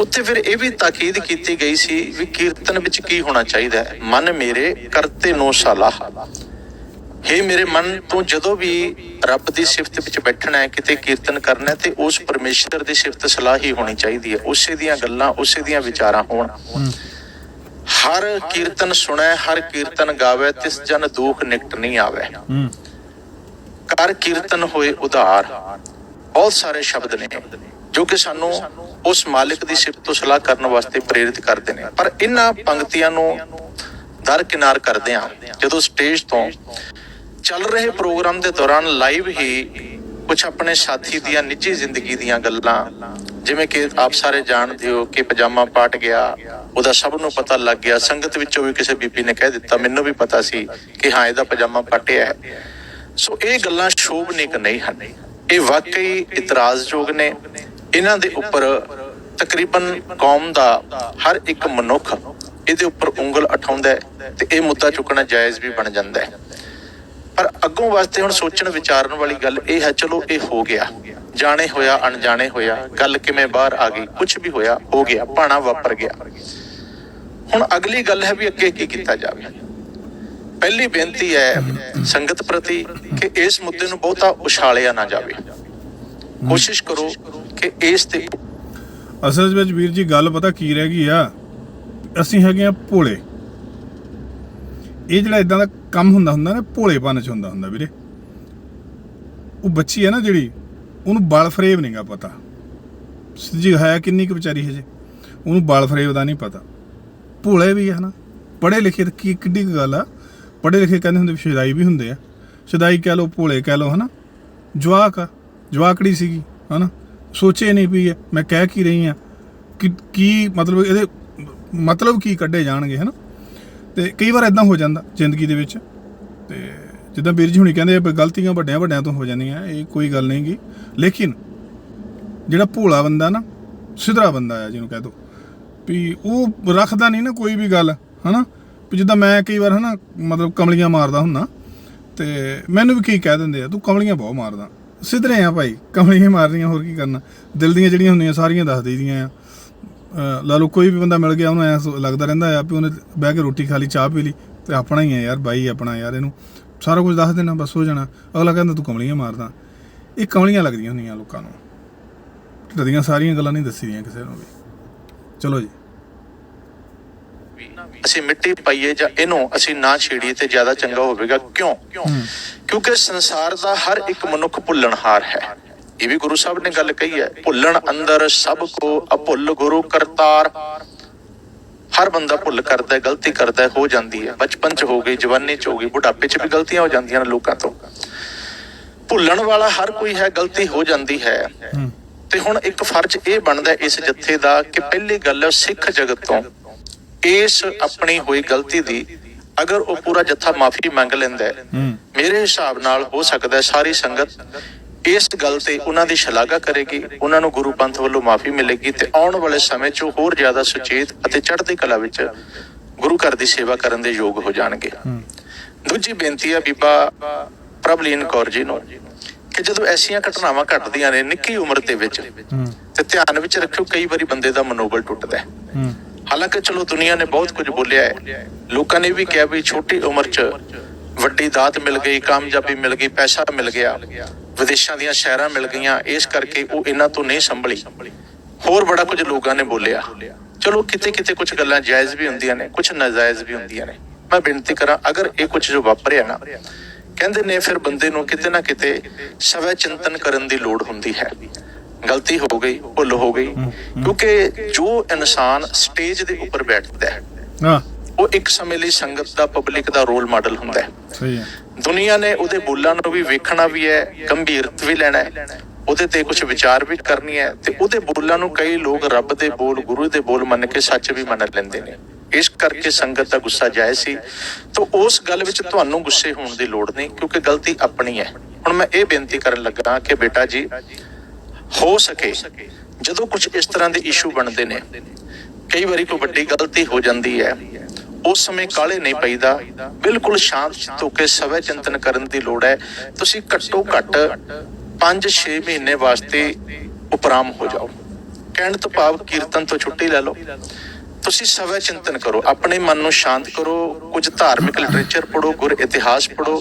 ਉੱਥੇ ਫਿਰ ਇਹ ਵੀ ਤਾਕੀਦ ਕੀਤੀ ਗਈ ਸੀ ਵੀ ਕੀਰਤਨ ਵਿੱਚ ਕੀ ਹੋਣਾ ਚਾਹੀਦਾ ਹੈ। ਮਨ ਮੇਰੇ ਕਰਤੇ ਨੋ ਸਲਾਹ। ਹੇ ਮੇਰੇ ਮਨ, ਤੋਂ ਜਦੋਂ ਵੀ ਰੱਬ ਦੀ ਸਿਫਤ ਵਿੱਚ ਬੈਠਣਾ ਹੈ, ਕਿਤੇ ਕੀਰਤਨ ਕਰਨਾ ਹੈ, ਤੇ ਉਸ ਪਰਮੇਸ਼ਰ ਦੀ ਸਿਫਤ ਸਲਾਹ ਹੀ ਹੋਣੀ ਚਾਹੀਦੀ ਹੈ। ਉਸੇ ਦੀਆਂ ਗੱਲਾਂ, ਉਸੇ ਦੀਆਂ ਵਿਚਾਰਾਂ ਹੋਣ। ਹਰ ਕੀਰਤਨ ਸੁਣੈ, ਹਰ ਕੀਰਤਨ ਗਾਵੇ, ਤਿਸ ਜਨ ਦੁਖ ਨਿਕਟ ਨਹੀਂ ਆਵੇ। ਕਰ ਕੀਰਤਨ ਹੋਏ ਉਧਾਰ। ਬਹੁਤ ਸਾਰੇ ਸ਼ਬਦ ਨੇ, ਜੋ ਕਿ ਸਾਨੂੰ ਉਸ ਮਾਲਿਕ ਦੀ ਸਿਫਤ ਤੋਂ ਸਲਾਹ ਕਰਨ ਵਾਸਤੇ ਪ੍ਰੇਰਿਤ ਕਰਦੇ ਨੇ। ਪਰ ਇਹਨਾਂ ਪੰਕਤੀਆਂ ਨੂੰ ਦਰਕਿਨਾਰ ਕਰਦੇ ਆ ਜਦੋਂ ਸਟੇਜ ਤੋਂ ਚੱਲ ਰਹੇ ਪ੍ਰੋਗਰਾਮ ਦੇ ਦੌਰਾਨ ਲਾਈਵ ਹੀ ਕੁਝ ਆਪਣੇ ਸਾਥੀ ਦੀਆਂ ਨਿੱਜੀ ਜ਼ਿੰਦਗੀ ਦੀਆਂ ਗੱਲਾਂ, ਜਿਵੇਂ ਕਿ ਆਪ ਸਾਰੇ ਜਾਣਦੇ ਹੋ ਕਿ ਪਜਾਮਾ ਪਾਟ ਗਿਆ, ਉਹਦਾ ਸਭ ਨੂੰ ਪਤਾ ਲੱਗ ਗਿਆ। ਸੰਗਤ ਵਿੱਚੋਂ ਵੀ ਕਿਸੇ ਬੀਬੀ ਨੇ ਕਹਿ ਦਿੱਤਾ, ਮੈਨੂੰ ਵੀ ਪਤਾ ਸੀ ਕਿ ਹਾਂ, ਇਹਦਾ ਪਜਾਮਾ ਪਾਟਿਆ ਹੈ। ਸੋ ਇਹ ਗੱਲਾਂ ਸ਼ੋਭਨੀਕ ਨਹੀਂ ਹਨ? ਇਹ ਵਾਕਈ ਇਤਰਾਜ਼ਯੋਗ ਨੇ। ਇਹਨਾਂ ਦੇ ਉੱਪਰ ਤਕਰੀਬਨ ਕੌਮ ਦਾ ਹਰ ਇੱਕ ਮਨੁੱਖ ਇਹਦੇ ਉੱਪਰ ਉਂਗਲ ਉਠਾਉਂਦਾ ਤੇ ਇਹ ਮੁੱਦਾ ਚੁੱਕਣਾ ਜਾਇਜ਼ ਵੀ ਬਣ ਜਾਂਦਾ ਹੈ। ਪਰ ਅੱਗੋਂ ਵਾਸਤੇ ਹੁਣ ਸੋਚਣ ਵਿਚਾਰਨ ਵਾਲੀ ਗੱਲ ਇਹ ਹੈ, ਚਲੋ ਇਹ ਹੋ ਗਿਆ। ਜਾਣੇ ਹੋਇਆ, ਅਣਜਾਣੇ ਹੋਇਆ, ਗੱਲ ਕਿਵੇਂ ਬਾਹਰ ਆ ਗਈ ਕੁਝ ਵੀ ਹੋਇਆ, ਹੋ ਗਿਆ, ਭਾਣਾ ਵਾਪਰ ਗਿਆ। ਹੁਣ ਅਗਲੀ ਗੱਲ ਹੈ ਵੀ ਅੱਗੇ ਕੀ ਕੀਤਾ ਜਾਵੇ। ਪਹਿਲੀ ਬੇਨਤੀ ਹੈ ਸੰਗਤ ਪ੍ਰਤੀ ਕਿ ਇਸ ਮੁੱਦੇ ਨੂੰ ਬਹੁਤਾ ਉਛਾਲਿਆ ਨਾ ਜਾਵੇ। ਕੋਸ਼ਿਸ਼ ਕਰੋ ਕਿ ਇਸ ਤੇ ਅਸਲ ਵਿੱਚ ਵੀਰ ਜੀ, ਗੱਲ ਪਤਾ ਕੀ ਰਹਿ ਗਈ ਆ? ਅਸੀਂ ਹੈਗੇ ਆ ਭੋਲੇ। ਇਹ ਜਿਹੜਾ ਇਦਾਂ ਦਾ ਕੰਮ ਹੁੰਦਾ ਹੁੰਦਾ ਨਾ, ਭੋਲੇਪਨ ਚ ਹੁੰਦਾ ਹੁੰਦਾ ਵੀਰੇ। ਉਹ ਬੱਚੀ ਹੈ ਨਾ ਜਿਹੜੀ, ਉਹਨੂੰ ਬਲ ਫਰੇਬ ਨਹੀਂਗਾ ਪਤਾ। ਸਿੱਧੀ ਹੈ ਕਿੰਨੀ ਕੁ ਵਿਚਾਰੀ ਹਜੇ, ਉਹਨੂੰ ਬਲ ਫਰੇਬ ਦਾ ਨਹੀਂ ਪਤਾ। ਭੋਲੇ ਵੀ ਹੈ ਨਾ, ਪੜ੍ਹੇ ਲਿਖੇ ਕੀ ਕਿੱਡੀ ਗੱਲ ਆ? ਪੜ੍ਹੇ ਲਿਖੇ ਕਹਿੰਦੇ ਹੁੰਦੇ ਵੀ ਸ਼ਦਾਈ ਵੀ ਹੁੰਦੇ ਆ। ਸ਼ਦਾਈ ਕਹਿ ਲੋ ਭੋਲੇ ਕਹਿ ਲੋ ਹਨਾ। ਜਵਾਕ ਆ, ਜਵਾਕੜੀ ਸੀਗੀ, ਹਨਾ। ਸੋਚੇ ਨਹੀਂ ਪਈ ਮੈਂ ਕਹਿ ਕੀ ਰਹੀ ਆ ਕਿ, ਕੀ ਮਤਲਬ ਇਹਦੇ, ਮਤਲਬ ਕੀ ਕੱਢੇ ਜਾਣਗੇ, ਹਨਾ। ਤੇ ਕਈ ਵਾਰ ਇਦਾਂ ਹੋ ਜਾਂਦਾ ਜ਼ਿੰਦਗੀ ਦੇ ਵਿੱਚ। ਤੇ ਜਿੱਦਾਂ ਵੀਰ ਜੀ ਹੁਣੀ ਕਹਿੰਦੇ ਵੀ ਗਲਤੀਆਂ ਵੱਡਿਆਂ ਵੱਡਿਆਂ ਤੋਂ ਹੋ ਜਾਂਦੀਆਂ, ਇਹ ਕੋਈ ਗੱਲ ਨਹੀਂ ਗੀ। ਲੇਕਿਨ ਜਿਹੜਾ ਭੋਲਾ ਬੰਦਾ ਨਾ, ਸਿਧਰਾ ਬੰਦਾ ਆ, ਜਿਹਨੂੰ ਕਹਿ ਦੋ। ਵੀ ਉਹ ਰੱਖਦਾ ਨਹੀਂ ਨਾ ਕੋਈ ਵੀ ਗੱਲ, ਹਨਾ। ਵੀ ਜਿੱਦਾਂ ਮੈਂ ਕਈ ਵਾਰ ਹਨਾ, ਮਤਲਬ ਕਮਲੀਆਂ ਮਾਰਦਾ ਹੁੰਨਾ ਤੇ ਮੈਨੂੰ ਵੀ ਕੀ ਕਹਿ ਦਿੰਦੇ ਆ, ਤੂੰ ਕਮਲੀਆਂ ਬਹੁਤ ਮਾਰਦਾ। ਸਿੱਧਰੇ ਆ ਭਾਈ, ਕਮਲੀਆਂ ਮਾਰਨੀਆਂ, ਹੋਰ ਕੀ ਕਰਨਾ? ਦਿਲ ਦੀਆਂ ਜਿਹੜੀਆਂ ਹੁੰਦੀਆਂ, ਸਾਰੀਆਂ ਦੱਸ ਦਈਦੀਆਂ ਆ। ਲਾ ਲਓ, ਕੋਈ ਵੀ ਬੰਦਾ ਮਿਲ ਗਿਆ, ਉਹਨੂੰ ਐ ਲੱਗਦਾ ਰਹਿੰਦਾ ਆ ਵੀ ਉਹਨੇ ਬਹਿ ਕੇ ਰੋਟੀ ਖਾ ਲਈ, ਚਾਹ ਪੀ ਲਈ, ਤੇ ਆਪਣਾ ਹੀ ਆ ਯਾਰ, ਬਾਈ ਆਪਣਾ ਯਾਰ ਇਹਨੂੰ। ਸਾਰਾ ਕੁਝ ਦੱਸ ਦੇਣਾ, ਬਸ ਹੋ ਜਾਣਾ। ਅਗਲਾ ਕਹਿੰਦਾ, ਤੂੰ ਕਮਲੀਆਂ ਮਾਰਦਾ। ਇਹ ਕਮਲੀਆਂ ਲੱਗਦੀਆਂ ਹੁੰਦੀਆਂ ਲੋਕਾਂ ਨੂੰ। ਢਿੱਡ ਦੀਆਂ ਸਾਰੀਆਂ ਗੱਲਾਂ ਨਹੀਂ ਦੱਸੀ ਦੀਆਂ ਕਿਸੇ ਨੂੰ ਵੀ। ਚਲੋ ਜੀ। ਅਸੀਂ ਮਿੱਟੀ ਪਾਈਏ ਜਾਂ ਇਹਨੂੰ ਅਸੀਂ ਨਾ ਛੇੜੀਏ ਤੇ ਜ਼ਿਆਦਾ ਚੰਗਾ ਹੋਵੇਗਾ। ਕਿਉਂ? ਕਿਉਂਕਿ ਸੰਸਾਰ ਦਾ ਹਰ ਇੱਕ ਮਨੁੱਖ ਭੁੱਲਣਹਾਰ ਹੈ। ਇਹ ਵੀ ਗੁਰੂ ਸਾਹਿਬ ਨੇ ਗੱਲ ਕਹੀ ਹੈ ਭੁੱਲਣ ਅੰਦਰ ਸਭ ਕੋ ਅਭੁੱਲ ਗੁਰੂ ਕਰਤਾਰ। ਹਰ ਬੰਦਾ ਭੁੱਲ ਕਰਦਾ ਹੈ ਗਲਤੀ ਕਰਦਾ ਹੈ ਹੋ ਜਾਂਦੀ ਹੈ। ਬਚਪਨ ਚ ਹੋ ਗਈ ਜਵਾਨੀ ਚ ਹੋ ਗਈ ਬੁਢਾਪੇ ਚ ਵੀ ਗਲਤੀਆਂ ਹੋ ਜਾਂਦੀਆਂ ਨੇ ਲੋਕਾਂ ਤੋਂ। ਭੁੱਲਣ ਵਾਲਾ ਹਰ ਕੋਈ ਹੈ ਗਲਤੀ ਹੋ ਜਾਂਦੀ ਹੈ। ਤੇ ਹੁਣ ਇੱਕ ਫਰਜ਼ ਇਹ ਬਣਦਾ ਇਸ ਜੱਥੇ ਦਾ ਕਿ ਪਹਿਲੀ ਗੱਲ ਸਿੱਖ ਜਗਤ ਤੋਂ ਇਸ ਆਪਣੀ ਹੋਈ ਗਲਤੀ ਦੀ ਅਗਰ ਉਹ ਪੂਰਾ ਜੱਥਾ ਮਾਫੀ ਮੰਗ ਲੈਂਦਾ ਹੈ ਮੇਰੇ ਹਿਸਾਬ ਨਾਲ ਹੋ ਸਕਦਾ ਹੈ ਸਾਰੀ ਸੰਗਤ ਇਸ ਗੱਲ ਤੇ ਉਹਨਾਂ ਦੀ ਸ਼ਲਾਘਾ ਕਰੇਗੀ ਉਹਨਾਂ ਨੂੰ ਗੁਰੂ ਪੰਥ ਵੱਲੋਂ ਮਾਫੀ ਮਿਲੇਗੀ ਤੇ ਆਉਣ ਵਾਲੇ ਸਮੇਂ 'ਚ ਉਹ ਹੋਰ ਜ਼ਿਆਦਾ ਸੁਚੇਤ ਅਤੇ ਚੜ੍ਹਦੀ ਕਲਾ ਵਿੱਚ ਗੁਰੂ ਘਰ ਦੀ ਸੇਵਾ ਕਰਨ ਦੇ ਯੋਗ ਹੋ ਜਾਣਗੇ। ਦੂਜੀ ਬੇਨਤੀ ਹੈ ਬੀਬਾ ਪ੍ਰਭਲੀਨ ਕੌਰ ਜੀ ਨੂੰ ਕਿ ਜਦੋਂ ਐਸੀਆਂ ਘਟਨਾਵਾਂ ਘਟਦੀਆਂ ਨੇ ਨਿੱਕੀ ਉਮਰ ਦੇ ਵਿੱਚ ਤੇ ਧਿਆਨ ਵਿੱਚ ਰੱਖਿਓ ਕਈ ਵਾਰੀ ਬੰਦੇ ਦਾ ਮਨੋਬਲ ਟੁੱਟਦਾ ਹੂੰ। ਹਾਲਾਂਕਿ ਚਲੋ ਦੁਨੀਆ ਨੇ ਬਹੁਤ ਕੁਝ ਬੋਲਿਆ ਹੈ। ਲੋਕਾਂ ਨੇ ਵੀ ਕਿਹਾ ਵੀ ਛੋਟੀ ਉਮਰ 'ਚ ਵੱਡੀ ਦਾਤ ਮਿਲ ਗਈ, ਕਾਮਯਾਬੀ ਮਿਲ ਗਈ, ਪੈਸਾ ਮਿਲ ਗਿਆ। ਵਿਦੇਸ਼ਾਂ ਦੀਆਂ ਸ਼ਹਿਰਾਂ ਮਿਲ ਗਈਆਂ, ਇਸ ਕਰਕੇ ਉਹ ਇਹਨਾਂ ਤੋਂ ਨਹੀਂ ਸੰਭਲੀ। ਹੋਰ ਬੜਾ ਕੁਝ ਲੋਕਾਂ ਨੇ ਬੋਲਿਆ। ਚਲੋ ਕਿਤੇ ਕਿਤੇ ਕੁਝ ਗੱਲਾਂ ਜਾਇਜ਼ ਵੀ ਹੁੰਦੀਆਂ ਨੇ, ਕੁਝ ਨਾਜਾਇਜ਼ ਵੀ ਹੁੰਦੀਆਂ ਨੇ। ਮੈਂ ਬੇਨਤੀ ਕਰਾਂ, ਅਗਰ ਇਹ ਕੁਝ ਜੋ ਵਾਪਰਿਆ ਨਾ, ਕਹਿੰਦੇ ਨੇ ਫਿਰ ਬੰਦੇ ਨੂੰ ਕਿਤੇ ਨਾ ਕਿਤੇ ਸਵੈ ਚਿੰਤਨ ਕਰਨ ਦੀ ਲੋੜ ਹੁੰਦੀ ਹੈ। ਗਲਤੀ ਹੋ ਗਈ ਭੁੱਲ ਹੋ ਗਈ। ਕਿਉਂਕਿ ਜੋ ਇਨਸਾਨ ਸਟੇਜ ਦੇ ਉੱਪਰ ਬੈਠਦਾ ਹੈ ਹਾਂ। ਉਹ ਇੱਕ ਸਮੇਂ ਲਈ ਸੰਗਤ ਦਾ ਪਬਲਿਕ ਦਾ ਰੋਲ ਮਾਡਲ ਹੁੰਦਾ ਹੈ। ਸਹੀ ਹੈ। ਦੁਨੀਆ ਨੇ ਉਹਦੇ ਬੋਲਾਂ ਨੂੰ ਵੀ ਵੇਖਣਾ ਵੀ ਹੈ ਗੰਭੀਰਤ ਵੀ ਲੈਣਾ ਹੈ ਉਹਦੇ ਤੇ ਕੁਝ ਵਿਚਾਰ ਵੀ ਕਰਨੀ ਹੈ ਤੇ ਉਹਦੇ ਬੋਲਾਂ ਨੂੰ ਕਈ ਲੋਕ ਰੱਬ ਦੇ ਬੋਲ ਗੁਰੂ ਦੇ ਬੋਲ ਮੰਨ ਕੇ ਸੱਚ ਵੀ ਮੰਨ ਲੈਂਦੇ ਨੇ। ਇਸ ਕਰਕੇ ਸੰਗਤ ਦਾ ਗੁੱਸਾ ਜਾਇਜ਼ ਸੀ। ਤਾਂ ਉਸ ਗੱਲ ਵਿੱਚ ਤੁਹਾਨੂੰ ਗੁੱਸੇ ਹੋਣ ਦੀ ਲੋੜ ਨਹੀਂ ਕਿਉਂਕਿ ਗਲਤੀ ਆਪਣੀ ਹੈ। ਹੁਣ ਮੈਂ ਇਹ ਬੇਨਤੀ ਕਰਨ ਲੱਗਾ ਕਿ ਬੇਟਾ ਜੀ ਹੋ ਸਕੇ ਜਦੋਂ ਕੁਝ ਇਸ ਤਰ੍ਹਾਂ ਦੇ ਇਸ਼ੂ ਬਣਦੇ ਨੇ। ਕਈ ਵਾਰੀ ਕੋਈ ਵੱਡੀ ਗਲਤੀ ਹੋ ਜਾਂਦੀ ਹੈ। ਉਸ ਸਮੇਂ ਕਾਲੇ ਨਹੀਂ ਪਈਦਾ। ਬਿਲਕੁਲ ਸ਼ਾਂਤ ਹੋ ਕੇ ਸਵੈ ਚਿੰਤਨ ਕਰਨ ਦੀ ਲੋੜ ਹੈ। ਤੁਸੀਂ ਘੱਟੋ ਘੱਟ 5-6 ਮਹੀਨੇ ਵਾਸਤੇ ਉਪਰਾਮ ਹੋ ਜਾਓ। ਕਹਿਣ ਤੋਂ ਭਾਵ ਕੀਰਤਨ ਤੋਂ ਛੁੱਟੀ ਲੈ ਲਓ। ਤੁਸੀਂ ਸਵੈ ਚਿੰਤਨ ਕਰੋ। ਆਪਣੇ ਮਨ ਨੂੰ ਸ਼ਾਂਤ ਕਰੋ। ਕੁਝ ਧਾਰਮਿਕ ਲਿਟਰੇਚਰ ਪੜੋ ਗੁਰ ਇਤਿਹਾਸ ਪੜੋ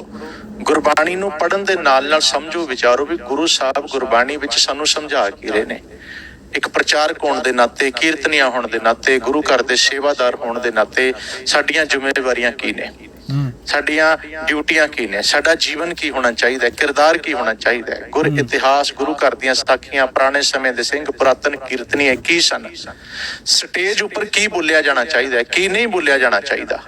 ਗੁਰਬਾਣੀ ਨੂੰ ਪੜਨ ਦੇ ਨਾਲ ਨਾਲ ਸਮਝੋ ਵਿਚਾਰੋ ਵੀ ਗੁਰੂ ਸਾਹਿਬ ਗੁਰਬਾਣੀ ਵਿੱਚ ਸਾਨੂੰ ਸਮਝਾ ਕੀ ਰਹੇ ਨੇ। ਇੱਕ ਪ੍ਰਚਾਰਕ ਹੋਣ ਦੇ ਨਾਤੇ ਕੀਰਤਨੀਆ ਹੋਣ ਦੇ ਨਾਤੇ ਗੁਰੂ ਘਰ ਦੇ ਸੇਵਾਦਾਰ ਹੋਣ ਦੇ ਨਾਤੇ ਸਾਡੀਆਂ ਜ਼ਿੰਮੇਵਾਰੀਆਂ ਕੀ ਨੇ? ਸਾਡੀਆਂ ਡਿਊਟੀਆਂ ਕੀ ਨੇ? ਸਾਡਾ ਜੀਵਨ ਕੀ ਹੋਣਾ ਚਾਹੀਦਾ ਹੈ? ਕਿਰਦਾਰ ਕੀ ਹੋਣਾ ਚਾਹੀਦਾ ਹੈ? ਗੁਰ ਇਤਿਹਾਸ ਗੁਰੂ ਘਰ ਦੀਆਂ ਸਾਖੀਆਂ ਪੁਰਾਣੇ ਸਮੇਂ ਦੇ ਸਿੰਘ ਪੁਰਾਤਨ ਕੀਰਤਨੀਏ ਕੀ ਸਨ? ਸਟੇਜ ਉੱਪਰ ਕੀ ਬੋਲਿਆ ਜਾਣਾ ਚਾਹੀਦਾ ਹੈ? ਕੀ ਨਹੀਂ ਬੋਲਿਆ ਜਾਣਾ ਚਾਹੀਦਾ?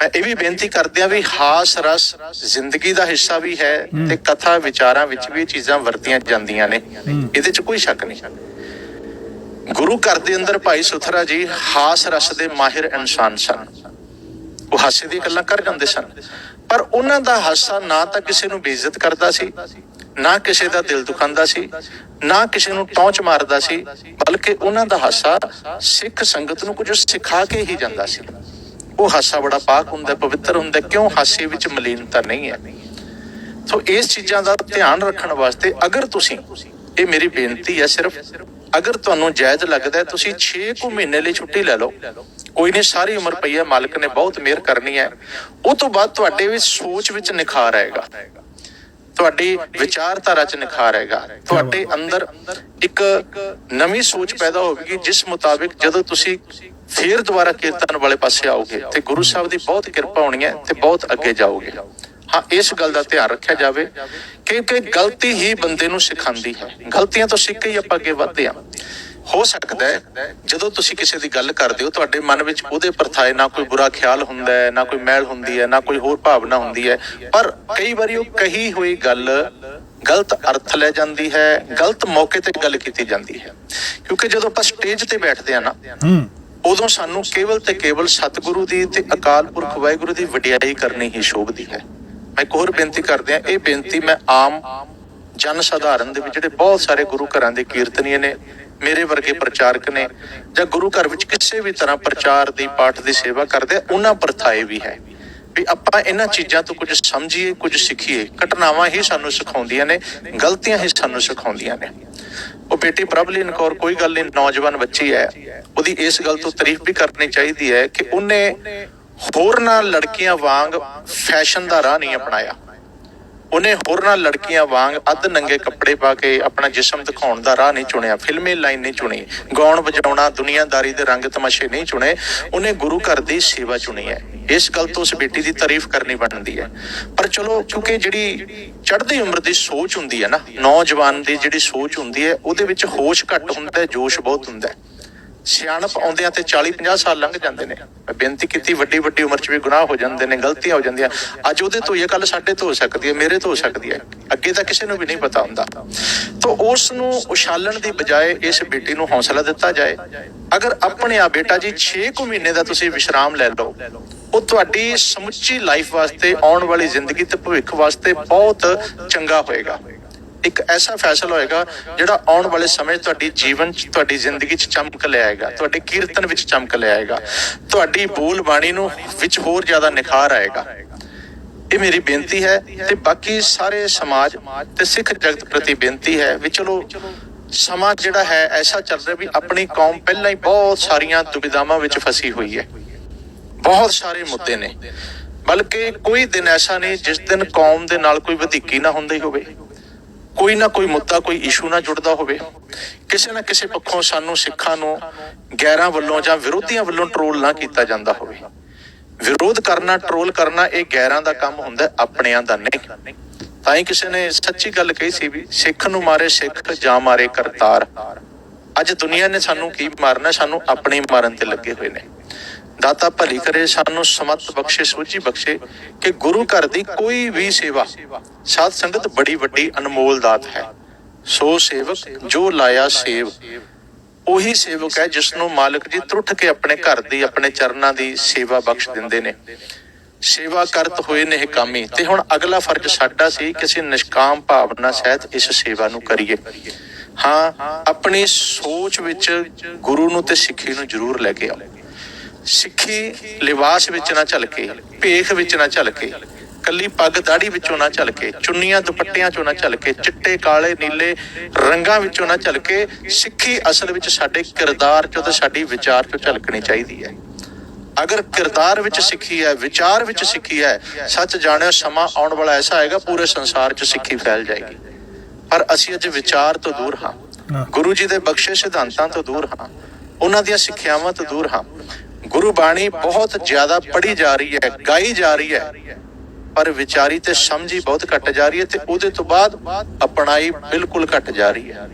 ਮੈਂ ਇਹ ਵੀ ਬੇਨਤੀ ਕਰਦਿਆਂ ਵੀ ਹਾਸ ਰਸ ਜ਼ਿੰਦਗੀ ਦਾ ਹਿੱਸਾ ਵੀ ਹੈ ਤੇ ਕਥਾ ਵਿਚਾਰਾਂ ਵਿੱਚ ਵੀ ਇਹ ਚੀਜ਼ਾਂ ਵਰਤੀਆਂ ਜਾਂਦੀਆਂ ਨੇ। ਇਹਦੇ 'ਚ ਕੋਈ ਸ਼ੱਕ ਨਹੀਂ। ਗੁਰੂ ਘਰ ਦੇ ਅੰਦਰ ਭਾਈ ਸੁਥਰਾ ਜੀ ਹਾਸ ਰਸ ਦੇ ਮਾਹਿਰ ਇਨਸਾਨ ਸਨ। ਉਹ ਹਾਸੇ ਦੀਆਂ ਗੱਲਾਂ ਕਰ ਜਾਂਦੇ ਸਨ। ਪਰ ਉਹਨਾਂ ਦਾ ਹਾਸਾ ਨਾ ਤਾਂ ਕਿਸੇ ਨੂੰ ਬੇਇੱਜ਼ਤ ਕਰਦਾ ਸੀ ਨਾ ਕਿਸੇ ਦਾ ਦਿਲ ਦੁਖਾਉਂਦਾ ਸੀ ਨਾ ਕਿਸੇ ਨੂੰ ਟੌਂਚ ਮਾਰਦਾ ਸੀ ਬਲਕਿ ਉਹਨਾਂ ਦਾ ਹਾਸਾ ਸਿੱਖ ਸੰਗਤ ਨੂੰ ਕੁਝ ਸਿਖਾ ਕੇ ਹੀ ਜਾਂਦਾ ਸੀ। ਉਹ ਹਾਸਾ ਬੜਾ ਪਾਕ ਹੁੰਦਾ, ਪਵਿੱਤਰ ਹੁੰਦਾ, ਕਿਉਂ ਹਾਸੇ ਵਿੱਚ ਮਲੀਨਤਾ ਨਹੀਂ ਹੈ? ਸੋ ਇਸ ਚੀਜ਼ਾਂ ਦਾ ਧਿਆਨ ਰੱਖਣ ਵਾਸਤੇ ਅਗਰ ਤੁਸੀਂ, ਇਹ ਮੇਰੀ ਬੇਨਤੀ ਹੈ ਸਿਰਫ, ਅਗਰ ਤੁਹਾਨੂੰ ਜਾਇਜ਼ ਲੱਗਦਾ ਹੈ, ਤੁਸੀਂ 6 ਕੁ ਮਹੀਨੇ ਲਈ ਛੁੱਟੀ ਲੈ ਲਓ। ਕੋਈ ਨਹੀਂ, ਸਾਰੀ ਉਮਰ ਪਈ ਹੈ ਮਾਲਕ ਨੇ ਬਹੁਤ ਮਿਹਰ ਕਰਨੀ ਹੈ। ਉਹ ਤੋਂ ਬਾਅਦ ਤੁਹਾਡੇ ਵਿੱਚ ਸੋਚ ਵਿੱਚ ਨਿਖਾਰ ਆਏਗਾ। ਤੁਹਾਡੀ ਵਿਚਾਰਧਾਰਾ 'ਚ ਨਿਖਾਰ ਆਏਗਾ। ਤੁਹਾਡੇ ਅੰਦਰ ਇੱਕ ਨਵੀਂ ਸੋਚ ਪੈਦਾ ਹੋਵੇਗੀ, ਜਿਸ ਮੁਤਾਬਿਕ ਜਦੋਂ ਤੁਸੀਂ ਫੇਰ ਦੁਬਾਰਾ ਕੀਰਤਨ ਵਾਲੇ ਪਾਸੇ ਆਓਗੇ ਤੇ ਗੁਰੂ ਸਾਹਿਬ ਦੀ ਬਹੁਤ ਕਿਰਪਾ ਹੋਣੀ ਹੈ ਤੇ ਬਹੁਤ ਅੱਗੇ ਜਾਓਗੇ। ਹਾਂ, ਇਸ ਗੱਲ ਦਾ ਧਿਆਨ ਰੱਖਿਆ ਜਾਵੇ ਕਿਉਂਕਿ ਗਲਤੀ ਹੀ ਬੰਦੇ ਨੂੰ ਸਿਖਾਉਂਦੀ ਹੈ। ਗਲਤੀਆਂ ਤੋਂ ਸਿੱਖ ਕੇ ਹੀ ਆਪਾਂ ਅੱਗੇ ਵਧਦੇ ਹਾਂ। ਹੋ ਸਕਦਾ ਹੈ ਜਦੋਂ ਤੁਸੀਂ ਕਿਸੇ ਦੀ ਗੱਲ ਕਰਦੇ ਹੋ, ਤੁਹਾਡੇ ਮਨ ਵਿੱਚ ਉਹਦੇ ਪਰਥਾਏ ਨਾ ਕੋਈ ਬੁਰਾ ਖਿਆਲ ਹੁੰਦਾ ਹੈ, ਨਾ ਕੋਈ ਮੈਲ ਹੁੰਦੀ ਹੈ, ਨਾ ਕੋਈ ਹੋਰ ਭਾਵਨਾ ਹੁੰਦੀ ਹੈ। ਪਰ ਕਈ ਵਾਰੀ ਉਹ ਕਹੀ ਹੋਈ ਗੱਲ ਗਲਤ ਅਰਥ ਲੈ ਜਾਂਦੀ ਹੈ, ਗਲਤ ਮੌਕੇ ਤੇ ਗੱਲ ਕੀਤੀ ਜਾਂਦੀ ਹੈ। ਕਿਉਂਕਿ ਜਦੋਂ ਆਪਾਂ ਸਟੇਜ ਤੇ ਬੈਠਦੇ ਆ ਨਾ ਉਦੋਂ ਸਾਨੂੰ ਕੇਵਲ ਤੇ ਕੇਵਲ ਸਤਿਗੁਰੂ ਦੀ ਤੇ ਅਕਾਲ ਪੁਰਖ ਵਾਹਿਗੁਰੂ ਦੀ ਵਡਿਆਈ ਕਰਨੀ ਹੀ ਸ਼ੋਭਦੀ ਹੈ। ਮੈਂ ਇੱਕ ਹੋਰ ਬੇਨਤੀ ਕਰਦੇ ਆ ਇਹ ਬੇਨਤੀ ਮੈਂ ਆਮ ਜਨ ਸਾਧਾਰਨ ਦੇ ਵਿੱਚ ਜਿਹੜੇ ਬਹੁਤ ਸਾਰੇ ਗੁਰੂ ਘਰਾਂ ਦੇ ਕੀਰਤਨੀਏ ਨੇ, ਮੇਰੇ ਵਰਗੇ ਪ੍ਰਚਾਰਕ ਨੇ ਜਾਂ ਗੁਰੂ ਘਰ ਵਿੱਚ ਕਿਸੇ ਵੀ ਤਰ੍ਹਾਂ ਪ੍ਰਚਾਰ ਦੀ, ਪਾਠ ਦੀ ਸੇਵਾ ਕਰਦੇ ਉਹਨਾਂ ਪ੍ਰਥਾਏ ਵੀ ਹੈ। ਵੀ ਆਪਾਂ ਇਹਨਾਂ ਚੀਜ਼ਾਂ ਤੋਂ ਕੁਝ ਸਮਝੀਏ, ਕੁਝ ਸਿੱਖੀਏ। ਘਟਨਾਵਾਂ ਹੀ ਸਾਨੂੰ ਸਿਖਾਉਂਦੀਆਂ ਨੇ, ਗਲਤੀਆਂ ਹੀ ਸਾਨੂੰ ਸਿਖਾਉਂਦੀਆਂ ਨੇ। ਉਹ ਬੇਟੀ ਪ੍ਰਭਲੀਨ ਕੌਰ ਕੋਈ ਗੱਲ ਨਹੀਂ, ਨੌਜਵਾਨ ਬੱਚੀ ਹੈ। ਉਹਦੀ ਇਸ ਗੱਲ ਤੋਂ ਤਾਰੀਫ ਵੀ ਕਰਨੀ ਚਾਹੀਦੀ ਹੈ ਕਿ ਉਹਨੇ ਹੋਰਨਾਂ ਲੜਕੀਆਂ ਵਾਂਗ ਫੈਸ਼ਨ ਦਾ ਰਾਹ ਨਹੀਂ ਅਪਣਾਇਆ। ਉਹਨੇ ਹੋਰਨਾਂ ਲੜਕੀਆਂ ਵਾਂਗ ਅੱਧ ਨੰਗੇ ਕੱਪੜੇ ਪਾ ਕੇ ਆਪਣਾ ਜਿਸਮ ਦਿਖਾਉਣ ਦਾ ਰਾਹ ਨਹੀਂ ਚੁਣਿਆ, ਫਿਲਮੀ ਲਾਈਨ ਨਹੀਂ ਚੁਣੀ, ਗਾਉਣ ਵਜਾਉਣਾ, ਦੁਨੀਆਦਾਰੀ ਦੇ ਰੰਗ ਤਮਾਸ਼ੇ ਨਹੀਂ ਚੁਣੇ, ਉਹਨੇ ਗੁਰੂ ਘਰ ਦੀ ਸੇਵਾ ਚੁਣੀ ਹੈ। ਇਸ ਗੱਲ ਤੋਂ ਉਸ ਬੇਟੀ ਦੀ ਤਾਰੀਫ ਕਰਨੀ ਬਣਦੀ ਹੈ। ਪਰ ਚਲੋ, ਕਿਉਂਕਿ ਜਿਹੜੀ ਚੜ੍ਹਦੀ ਉਮਰ ਦੀ ਸੋਚ ਹੁੰਦੀ ਹੈ ਨਾ, ਨੌਜਵਾਨ ਦੀ ਜਿਹੜੀ ਸੋਚ ਹੁੰਦੀ ਹੈ, ਉਹਦੇ ਵਿੱਚ ਹੋਸ਼ ਘੱਟ ਹੁੰਦਾ ਹੈ, ਜੋਸ਼ ਬਹੁਤ ਹੁੰਦਾ ਹੈ। ਸਿਆਣਪ ਆਉਂਦਿਆਂ ਤੇ 40 50 ਸਾਲ ਲੰਘ ਜਾਂਦੇ ਨੇ। ਮੈਂ ਬੇਨਤੀ ਕੀਤੀ ਵੱਡੀ ਵੱਡੀ ਉਮਰ 'ਚ ਵੀ ਗੁਨਾਹ ਹੋ ਜਾਂਦੇ ਨੇ, ਗਲਤੀਆਂ ਹੋ ਜਾਂਦੀਆਂ। ਅੱਜ ਉਹਦੇ ਤੋਂ ਇਹ ਕੱਲ ਸਾਡੇ ਤੋਂ ਹੋ ਸਕਦੀ ਹੈ, ਮੇਰੇ ਤੋਂ ਹੋ ਸਕਦੀ ਹੈ। ਅੱਗੇ ਤਾਂ ਕਿਸੇ ਨੂੰ ਵੀ ਨਹੀਂ ਪਤਾ ਹੁੰਦਾ। ਤਾਂ ਉਸ ਨੂੰ ਉਛਾਲਣ ਦੀ ਬਜਾਏ ਇਸ ਬੇਟੀ ਨੂੰ ਹੌਸਲਾ ਦਿੱਤਾ ਜਾਏ। ਅਗਰ ਆਪਣੇ ਆ ਬੇਟਾ ਜੀ 6 ਕੁ ਮਹੀਨੇ ਦਾ ਤੁਸੀਂ ਵਿਸ਼ਰਾਮ ਲੈ ਲਓ, ਉਹ ਤੁਹਾਡੀ ਸਮੁੱਚੀ ਲਾਈਫ ਵਾਸਤੇ ਆਉਣ ਵਾਲੀ ਜ਼ਿੰਦਗੀ ਤੇ ਭਵਿੱਖ ਵਾਸਤੇ ਬਹੁਤ ਚੰਗਾ ਹੋਏਗਾ। ਇੱਕ ਐਸਾ ਫੈਸਲਾ ਹੋਏਗਾ ਜਿਹੜਾ ਆਉਣ ਵਾਲੇ ਸਮੇਂ ਤੁਹਾਡੀ ਜੀਵਨ 'ਚ, ਤੁਹਾਡੀ ਜ਼ਿੰਦਗੀ 'ਚ ਚਮਕ ਲਿਆਏਗਾ ਤੁਹਾਡੇ ਕੀਰਤਨ ਵਿੱਚ ਚਮਕ ਲਿਆਏਗਾ ਤੁਹਾਡੀ ਬੋਲ ਬਾਣੀ ਨੂੰ ਵਿੱਚ ਹੋਰ ਜ਼ਿਆਦਾ ਨਿਖਾਰ ਆਏਗਾ। ਇਹ ਮੇਰੀ ਬੇਨਤੀ ਹੈ ਤੇ ਬਾਕੀ ਸਾਰੇ ਸਮਾਜ ਤੇ ਸਿੱਖ ਜਗਤ ਪ੍ਰਤੀ ਬੇਨਤੀ ਹੈ ਵੀ ਚਲੋ ਸਮਾਂ ਜਿਹੜਾ ਹੈ ਐਸਾ ਚੱਲ ਰਿਹਾ ਵੀ ਆਪਣੀ ਕੌਮ ਪਹਿਲਾਂ ਹੀ ਬਹੁਤ ਸਾਰੀਆਂ ਦੁਬਿਧਾਵਾਂ ਵਿੱਚ ਫਸੀ ਹੋਈ ਹੈ। ਬਹੁਤ ਸਾਰੇ ਮੁੱਦੇ ਨੇ। ਬਲਕਿ ਕੋਈ ਦਿਨ ਐਸਾ ਨਹੀਂ ਜਿਸ ਦਿਨ ਕੌਮ ਦੇ ਨਾਲ ਕੋਈ ਵਧੀਕੀ ਨਾ ਹੁੰਦੀ ਹੋਵੇ। ਕੋਈ ਨਾ ਕੋਈ ਮੁੱਦਾ, ਕੋਈ ਇਸ਼ੂ ਨਾ ਜੁੜਦਾ ਹੋਵੇ। ਕਿਸੇ ਨਾ ਕਿਸੇ ਪੱਖੋਂ ਸਾਨੂੰ ਸਿੱਖਾਂ ਨੂੰ ਗੈਰਾਂ ਵੱਲੋਂ ਜਾਂ ਵਿਰੋਧੀਆਂ ਵੱਲੋਂ ਟਰੋਲ ਨਾ ਕੀਤਾ ਜਾਂਦਾ ਹੋਵੇ। ਵਿਰੋਧ ਕਰਨਾ ਟਰੋਲ ਕਰਨਾ, ਇਹ ਗੈਰਾਂ ਦਾ ਕੰਮ ਹੁੰਦਾ, ਆਪਣਿਆਂ ਦਾ ਨਹੀਂ। ਤਾਂ ਹੀ ਕਿਸੇ ਨੇ ਸੱਚੀ ਗੱਲ ਕਹੀ ਸੀ ਵੀ ਸਿੱਖ ਨੂੰ ਮਾਰੇ ਸਿੱਖ, ਜਾਂ ਮਾਰੇ ਕਰਤਾਰ। ਅੱਜ ਦੁਨੀਆ ਨੇ ਸਾਨੂੰ ਕੀ ਮਾਰਨਾ? ਸਾਨੂੰ ਆਪਣੇ ਮਾਰਨ ਤੇ ਲੱਗੇ ਹੋਏ ਨੇ। ਦਾਤਾ ਭਲੀ ਕਰੇ, ਸਾਨੂੰ ਸਮਤ ਬਖਸ਼ੇ, ਸੋਝੀ ਬਖਸ਼ੇ ਕਿ ਗੁਰੂ ਘਰ ਦੀ ਕੋਈ ਵੀ ਸੇਵਾ। ਸਾਧ ਸੰਗਤ ਬੜੀ ਵੱਡੀ ਅਨਮੋਲ ਦਾਤ ਹੈ। ਸੋ ਸੇਵਕ ਜੋ ਲਾਇਆ ਸੇਵ, ਉਹੀ ਸੇਵਕ ਹੈ ਜਿਸ ਨੂੰ ਮਾਲਕ ਜੀ ਤਰੁੱਠ ਕੇ ਆਪਣੇ ਘਰ ਦੀ, ਆਪਣੇ ਚਰਨਾਂ ਦੀ ਸੇਵਾ ਬਖਸ਼ ਦਿੰਦੇ ਨੇ। ਸੇਵਾ ਕਰਤ ਹੋਏ ਨੇ ਕਾਮੀ। ਤੇ ਹੁਣ ਅਗਲਾ ਫਰਜ਼ ਸਾਡਾ ਸੀ ਕਿਸੇ ਨਿਸ਼ਕਾਮ ਭਾਵਨਾ ਸਹਿਤ ਇਸ ਸੇਵਾ ਨੂੰ ਕਰੀਏ। ਹਾਂ, ਆਪਣੀ ਸੋਚ ਵਿੱਚ ਗੁਰੂ ਨੂੰ ਤੇ ਸਿੱਖੀ ਨੂੰ ਜ਼ਰੂਰ ਲੈ ਕੇ ਆਓ। ਸਿੱਖੀ ਲਿਬਾਸ ਵਿੱਚ ਨਾ ਝਲਕੇ ਭੇਖ ਵਿੱਚ ਨਾ ਝਲਕੇ ਕੱਲੀ ਪੱਗ ਦਾੜੀ ਵਿੱਚੋਂ ਨਾ ਝਲਕੇ ਚੁੰਨੀਆਂ ਦੁਪੱਟਿਆਂ ਚੋਂ ਨਾ ਝਲਕੇ ਚਿੱਟੇ ਕਾਲੇ ਨੀਲੇ ਰੰਗਾਂ ਵਿੱਚੋਂ ਨਾ ਝਲਕੇ ਸਿੱਖੀ ਅਸਲ ਵਿੱਚ ਸਾਡੇ ਕਿਰਦਾਰ ਚੋਂ ਤੇ ਸਾਡੀ ਵਿਚਾਰ ਚੋਂ ਝਲਕਣੀ ਚਾਹੀਦੀ ਹੈ। ਅਗਰ ਕਿਰਦਾਰ ਵਿੱਚ ਸਿੱਖੀ ਹੈ ਵਿਚਾਰ ਵਿੱਚ ਸਿੱਖੀ ਹੈ ਸੱਚ ਜਾਣਿਓ ਸਮਾਂ ਆਉਣ ਵਾਲਾ ਐਸਾ ਆਏਗਾ ਪੂਰੇ ਸੰਸਾਰ 'ਚ ਸਿੱਖੀ ਫੈਲ ਜਾਏਗੀ। ਪਰ ਅਸੀਂ ਅੱਜ ਵਿਚਾਰ ਤੋਂ ਦੂਰ ਹਾਂ। ਹਾਂ। ਗੁਰੂ ਜੀ ਦੇ ਬਖਸ਼ੇ ਸਿਧਾਂਤਾਂ ਤੋਂ ਦੂਰ ਹਾਂ। ਉਹਨਾਂ ਦੀਆਂ ਸਿੱਖਿਆਵਾਂ ਤੋਂ ਦੂਰ ਹਾਂ। ਗੁਰੂ ਬਾਣੀ ਬਹੁਤ ਜ਼ਿਆਦਾ ਪੜ੍ਹੀ ਜਾ ਰਹੀ ਹੈ, ਗਾਈ ਜਾ ਰਹੀ ਹੈ। ਪਰ ਵਿਚਾਰੀ ਤੇ ਸਮਝੀ ਬਹੁਤ ਘਟ ਜਾ ਰਹੀ ਹੈ ਤੇ ਉਹਦੇ ਤੋਂ ਬਾਅਦ ਅਪਣਾਈ ਬਿਲਕੁਲ ਘਟ ਜਾ ਰਹੀ ਹੈ।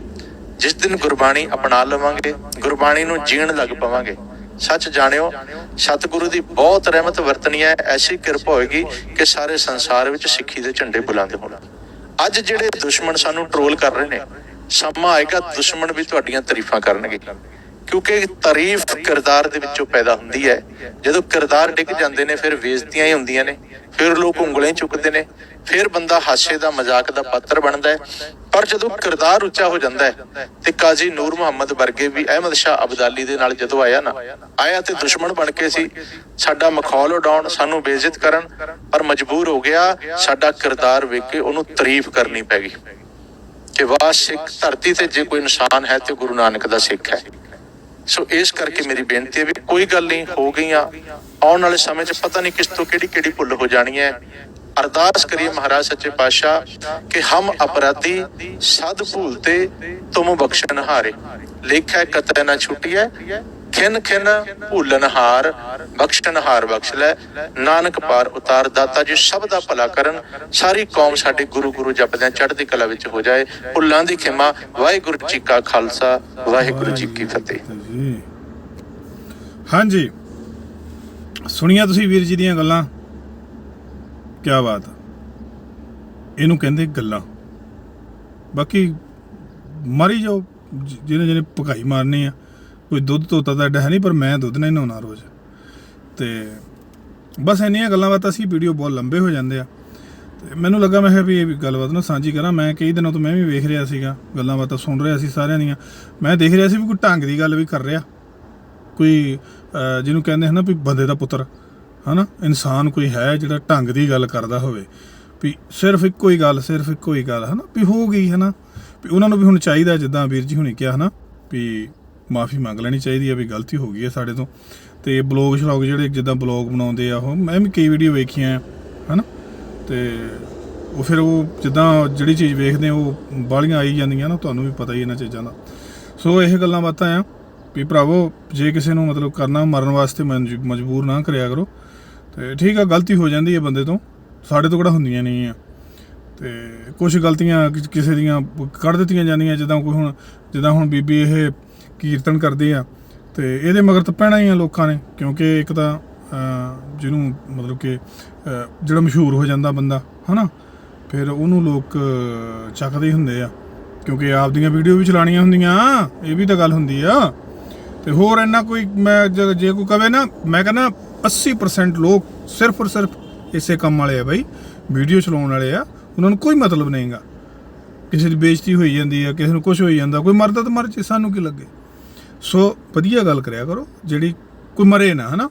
ਜਿਸ ਦਿਨ ਗੁਰਬਾਣੀ ਅਪਣਾ ਲਵਾਂਗੇ, ਗੁਰਬਾਣੀ ਨੂੰ ਜੀਣ ਲੱਗ ਪਵਾਂਗੇ। ਸੱਚ ਜਾਣਿਓ, ਸਤਿਗੁਰੂ ਦੀ ਬਹੁਤ ਰਹਿਮਤ ਵਰਤਣੀ ਹੈ, ਐਸੀ ਕਿਰਪਾ ਹੋਏਗੀ ਕਿ ਸਾਰੇ ਸੰਸਾਰ ਵਿੱਚ ਸਿੱਖੀ ਦੇ ਝੰਡੇ ਬੁਲੰਦ ਹੋਣ। ਅੱਜ ਜਿਹੜੇ ਦੁਸ਼ਮਣ ਸਾਨੂੰ ਟਰੋਲ ਕਰ ਰਹੇ ਨੇ, ਸਮਾਂ ਆਏਗਾ ਦੁਸ਼ਮਣ ਵੀ ਤੁਹਾਡੀਆਂ ਤਾਰੀਫਾਂ ਕਰਨਗੇ। ਕਿਉਂਕਿ ਤਾਰੀਫ ਕਿਰਦਾਰ ਦੇ ਵਿੱਚੋਂ ਪੈਦਾ ਹੁੰਦੀ ਹੈ। ਜਦੋਂ ਕਿਰਦਾਰ ਡਿੱਗ ਜਾਂਦੇ ਨੇ, ਫਿਰ ਬੇਇੱਜ਼ਤੀਆਂ ਹੀ ਹੁੰਦੀਆਂ ਨੇ, ਫਿਰ ਲੋਕ ਉਂਗਲਾਂ ਚੁੱਕਦੇ ਨੇ, ਫਿਰ ਬੰਦਾ ਹਾਸੇ ਦਾ, ਮਜ਼ਾਕ ਦਾ ਪਾਤਰ ਬਣਦਾ ਹੈ। ਪਰ ਜਦੋਂ ਕਿਰਦਾਰ ਉੱਚਾ ਹੋ ਜਾਂਦਾ ਹੈ ਤੇ ਕਾਜ਼ੀ ਨੂਰ ਮੁਹੰਮਦ ਵਰਗੇ ਵੀ ਅਹਿਮਦ ਸ਼ਾਹ ਅਬਦਾਲੀ ਦੇ ਨਾਲ ਜਦੋਂ ਆਇਆ ਨਾ, ਆਇਆ ਤੇ ਦੁਸ਼ਮਣ ਬਣ ਕੇ ਸੀ, ਸਾਡਾ ਮਖੌਲ ਉਡਾਉਣ, ਸਾਨੂੰ ਬੇਇੱਜ਼ਤ ਕਰਨ, ਪਰ ਮਜਬੂਰ ਹੋ ਗਿਆ, ਸਾਡਾ ਕਿਰਦਾਰ ਵੇਖ ਕੇ ਉਹਨੂੰ ਤਾਰੀਫ ਕਰਨੀ ਪੈ ਗਈ। ਕਿ ਵਾਹ ਸਿੱਖ ਧਰਤੀ ਤੇ ਜੇ ਕੋਈ ਇਨਸਾਨ ਹੈ ਤੇ ਗੁਰੂ ਨਾਨਕ ਦਾ ਸਿੱਖ ਹੈ। ਸੋ ਇਸ ਕਰਕੇ ਮੇਰੀ ਬੇਨਤੀ ਹੈ ਵੀ ਕੋਈ ਗੱਲ ਨਹੀਂ, ਹੋ ਗਈਆਂ। ਆਉਣ ਵਾਲੇ ਸਮੇਂ 'ਚ ਪਤਾ ਨਹੀਂ ਕਿਸ ਤੋਂ ਕਿਹੜੀ ਕਿਹੜੀ ਭੁੱਲ ਹੋ ਜਾਣੀ ਹੈ। ਅਰਦਾਸ ਕਰੀਏ ਮਹਾਰਾਜ ਸੱਚੇ ਪਾਤਸ਼ਾਹ ਕਿ ਹਮ ਅਪਰਾਧੀ ਸਦ ਭੂਲਤੇ ਤੁਮ ਬਖਸ਼ਣ ਹਾਰੇ। ਲੇਖਾ ਕਤੈ ਨਾ ਛੁਟੀਐ, ਖਿਨ ਖਿਨ ਭੂਲਨ ਹਾਰ। ਬਖਸ਼ਣ ਹਾਰ ਬਖਸ਼ ਲੈ, ਨਾਨਕ ਪਾਰ ਉਤਾਰ। ਦਾਤਾ ਜੀ ਸਭ ਦਾ ਭਲਾ ਕਰਨ। ਸਾਰੀ ਕੌਮ ਸਾਡੇ ਗੁਰੂ ਗੁਰੂ ਜਪਦਿਆਂ ਚੜ੍ਹਦੀ ਕਲਾ ਵਿੱਚ ਹੋ ਜਾਏ। ਭੁੱਲਾਂ ਦੀ ਖਿਮਾ, ਵਾਹਿਗੁਰੂ ਜੀ ਕਾ ਖਾਲਸਾ, ਵਾਹਿਗੁਰੂ ਜੀ ਕੀ ਫਤਿਹ। ਜੀ ਹਾਂਜੀ। ਸੁਣੀਆਂ ਤੁਸੀਂ ਵੀਰ ਜੀ ਦੀਆਂ ਗੱਲਾਂ? ਕੀ ਬਾਤ। ਇਹਨੂੰ ਕਹਿੰਦੇ ਗੱਲਾਂ। ਬਾਕੀ ਮਾਰੀ ਜਾਓ ਜਿਹਨੇ ਜਿਹਨੇ ਪਕਾਈ ਮਾਰਨੀ ਆ, ਕੋਈ ਦੁੱਧ ਧੋਤਾ ਤਾਂ ਐਡਾ ਹੈ ਨਹੀਂ, ਪਰ ਮੈਂ ਦੁੱਧ ਨਹੀਂ ਨਹਾਉਣਾ ਰੋਜ਼। ਤੇ ਬਸ ਇੰਨੀਆਂ ਗੱਲਾਂ ਬਾਤਾਂ ਸੀ, ਵੀਡੀਓ ਬਹੁਤ ਲੰਬੇ ਹੋ ਜਾਂਦੇ ਆ। ਮੈਨੂੰ ਲੱਗਾ ਮੈਂ ਕਿਹਾ ਵੀ ਇਹ ਵੀ ਗੱਲਬਾਤ ਨਾ ਸਾਂਝੀ ਕਰਾਂ। ਮੈਂ ਕਈ ਦਿਨਾਂ ਤੋਂ ਮੈਂ ਵੀ ਵੇਖ ਰਿਹਾ ਸੀਗਾ, ਗੱਲਾਂ ਬਾਤਾਂ ਸੁਣ ਰਿਹਾ ਸੀ ਸਾਰਿਆਂ ਦੀਆਂ। ਮੈਂ ਦੇਖ ਰਿਹਾ ਸੀ ਵੀ ਕੋਈ ਢੰਗ ਦੀ ਗੱਲ ਵੀ ਕਰ ਰਿਹਾ। ਕੋਈ ਜਿਹਨੂੰ ਕਹਿੰਦੇ ਹਨ ਨਾ ਵੀ ਬੰਦੇ ਦਾ ਪੁੱਤਰ, ਹਨਾ? ਇਨਸਾਨ ਕੋਈ ਹੈ ਜਿਹੜਾ ਢੰਗ ਦੀ ਗੱਲ ਕਰਦਾ ਹੋਵੇ। ਵੀ ਸਿਰਫ ਇੱਕੋ ਹੀ ਗੱਲ, ਸਿਰਫ ਇੱਕੋ ਹੀ ਗੱਲ, ਹਨਾ? ਵੀ ਹੋ ਗਈ, ਹਨਾ? ਵੀ ਉਹਨਾਂ ਨੂੰ ਵੀ ਹੁਣ ਚਾਹੀਦਾ ਜਿੱਦਾਂ ਵੀਰ ਜੀ ਹੁਣੇ ਕਿਹਾ, ਹਨਾ? ਵੀ ਮਾਫੀ ਮੰਗ ਲੈਣੀ ਚਾਹੀਦੀ ਹੈ ਵੀ ਗਲਤੀ ਹੋ ਗਈ ਹੈ ਸਾਡੇ ਤੋਂ। ਤੇ ਬਲੌਗ ਸ਼ਲੌਗ ਜਿਹੜੇ ਜਿੱਦਾਂ ਬਲੌਗ ਬਣਾਉਂਦੇ ਆ ਉਹ, ਮੈਂ ਵੀ ਕਈ ਵੀਡੀਓ ਵੇਖੀਆਂ ਹਨਾ? ਤੇ ਉਹ ਫਿਰ ਉਹ ਜਿੱਦਾਂ ਜਿਹੜੀ ਚੀਜ਼ ਵੇਖਦੇ ਉਹ ਬਾਲੀਆਂ ਆਈ ਜਾਂਦੀਆਂ ਨਾ, ਤੁਹਾਨੂੰ ਵੀ ਪਤਾ ਹੀ ਇਹਨਾਂ ਚੀਜ਼ਾਂ ਦਾ। ਸੋ ਇਹ ਗੱਲਾਂ ਬਾਤਾਂ ਆ ਵੀ ਭਰਾਵੋ, ਜੇ ਕਿਸੇ ਨੂੰ ਮਤਲਬ ਕਰਨਾ ਮਰਨ ਵਾਸਤੇ ਮਨਜ- ਮਜਬੂਰ ਨਾ ਕਰਿਆ ਕਰੋ, ਤੇ ਠੀਕ ਆ, ਗਲਤੀ ਹੋ ਜਾਂਦੀ ਹੈ ਬੰਦੇ ਤੋਂ, ਸਾਡੇ ਤੋਂ ਕਿਹੜਾ ਹੁੰਦੀਆਂ ਨਹੀਂ ਆ। ਤੇ ਕੁਝ ਗਲਤੀਆਂ ਕਿਸੇ ਦੀਆਂ ਕੱਢ ਦਿੱਤੀਆਂ ਜਾਂਦੀਆਂ, ਜਿੱਦਾਂ ਕੋਈ ਹੁਣ, ਜਿੱਦਾਂ ਹੁਣ ਬੀਬੀ ਇਹ ਕੀਰਤਨ ਕਰਦੇ ਆ, ਤੇ ਇਹਦੇ ਮਗਰ ਤਾਂ ਪੈਣਾ ਹੀ ਆ ਲੋਕਾਂ ਨੇ, ਕਿਉਂਕਿ ਇੱਕ ਤਾਂ ਜਿਹਨੂੰ ਮਤਲਬ ਕਿ ਜਿਹੜਾ ਮਸ਼ਹੂਰ ਹੋ ਜਾਂਦਾ ਬੰਦਾ, ਹਨਾ? ਫਿਰ ਉਹਨੂੰ ਲੋਕ ਚੱਕਦੇ ਹੀ ਹੁੰਦੇ ਆ, ਕਿਉਂਕਿ ਆਪਦੀਆਂ ਵੀਡੀਓ ਵੀ ਚਲਾਣੀਆਂ ਹੁੰਦੀਆਂ, ਇਹ ਵੀ ਤਾਂ ਗੱਲ ਹੁੰਦੀ ਆ। ਤੇ ਹੋਰ ਇੰਨਾ ਕੋਈ, ਮੈਂ ਜੇ ਜੇ ਕੋਈ ਕਵੇ ਨਾ, ਮੈਂ ਕਹਿੰਦਾ 80% ਲੋਕ ਸਿਰਫ ਔਰ ਸਿਰਫ ਇਸੇ ਕੰਮ ਵਾਲੇ ਆ ਬਾਈ, ਵੀਡੀਓ ਚਲਾਉਣ ਵਾਲੇ ਆ, ਉਹਨਾਂ ਨੂੰ ਕੋਈ ਮਤਲਬ ਨਹੀਂਗਾ ਕਿਸੇ ਦੀ ਬੇਇੱਜ਼ਤੀ ਹੋਈ ਜਾਂਦੀ ਆ, ਕਿਸੇ ਨੂੰ ਕੁਝ ਹੋਈ ਜਾਂਦਾ, ਕੋਈ ਮਰਦਾ ਤਾਂ ਮਰ ਜੇ, ਸਾਨੂੰ ਕੀ ਲੱਗੇ? ਸੋ ਵਧੀਆ ਗੱਲ ਕਰਿਆ ਕਰੋ, ਜਿਹੜੀ ਕੋਈ ਮਰੇ ਨਾ, ਹਨਾ?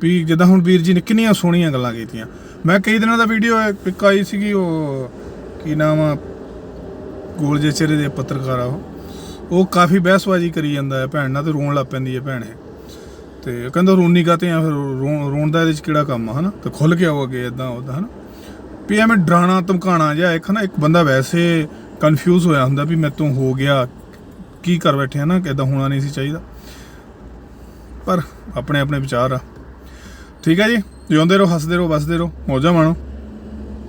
ਵੀ ਜਿੱਦਾਂ ਹੁਣ ਵੀਰ ਜੀ ਨੇ ਕਿੰਨੀਆਂ ਸੋਹਣੀਆਂ ਗੱਲਾਂ ਕੀਤੀਆਂ। ਮੈਂ ਕਈ ਦਿਨਾਂ ਦਾ ਵੀਡੀਓ ਇੱਕ ਆਈ ਸੀਗੀ ਉਹ, ਕੀ ਨਾਮ ਆ, ਗੋਲ ਜੇ ਚਿਹਰੇ ਦੇ ਪੱਤਰਕਾਰ ਆ ਉਹ। ਉਹ ਕਾਫੀ ਬਹਿਸਬਾਜ਼ੀ ਕਰੀ ਜਾਂਦਾ ਹੈ ਭੈਣ ਨਾਲ ਤੇ ਰੋਣ ਲੱਗ ਪੈਂਦੀ ਹੈ ਭੈਣ। ਇਹ ਤੇ ਕਹਿੰਦਾ ਰੋਣੀ ਕਾਤੇ ਆ ਫਿਰ ਰੋ- ਰੋਣ ਦਾ ਇਹਦੇ ਚ ਕਿਹੜਾ ਕੰਮ ਆ, ਹਨਾ? ਤੇ ਖੁੱਲ ਕੇ ਆਓ ਅੱਗੇ ਇਦਾਂ ਉਹਦਾ, ਹਨਾ? ਵੀ ਐਵੇਂ ਡਰਾਣਾ, ਧਮਕਾਣਾ ਜਿਹਾ, ਇੱਕ ਨਾ ਇੱਕ ਬੰਦਾ ਵੈਸੇ ਕਨਫਿਊਜ਼ ਹੋਇਆ ਹੁੰਦਾ ਵੀ ਮੈਂ ਤੋਂ ਹੋ ਗਿਆ, ਕੀ ਕਰ ਬੈਠੇ ਆ ਨਾ, ਕਿਦਾਂ ਹੋਣਾ ਨਹੀਂ ਸੀ ਚਾਹੀਦਾ। ਪਰ ਆਪਣੇ ਆਪਣੇ ਵਿਚਾਰ ਆ। ਠੀਕ ਹੈ ਜੀ? ਜਿਉਂਦੇ ਰਹੋ, ਹੱਸਦੇ ਰਹੋ, ਵਸਦੇ ਰਹੋ, ਮੌਜਾਂ ਮਾਣੋ।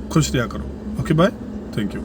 ਖੁਸ਼ ਰਿਹਾ ਕਰੋ। Okay bye thank you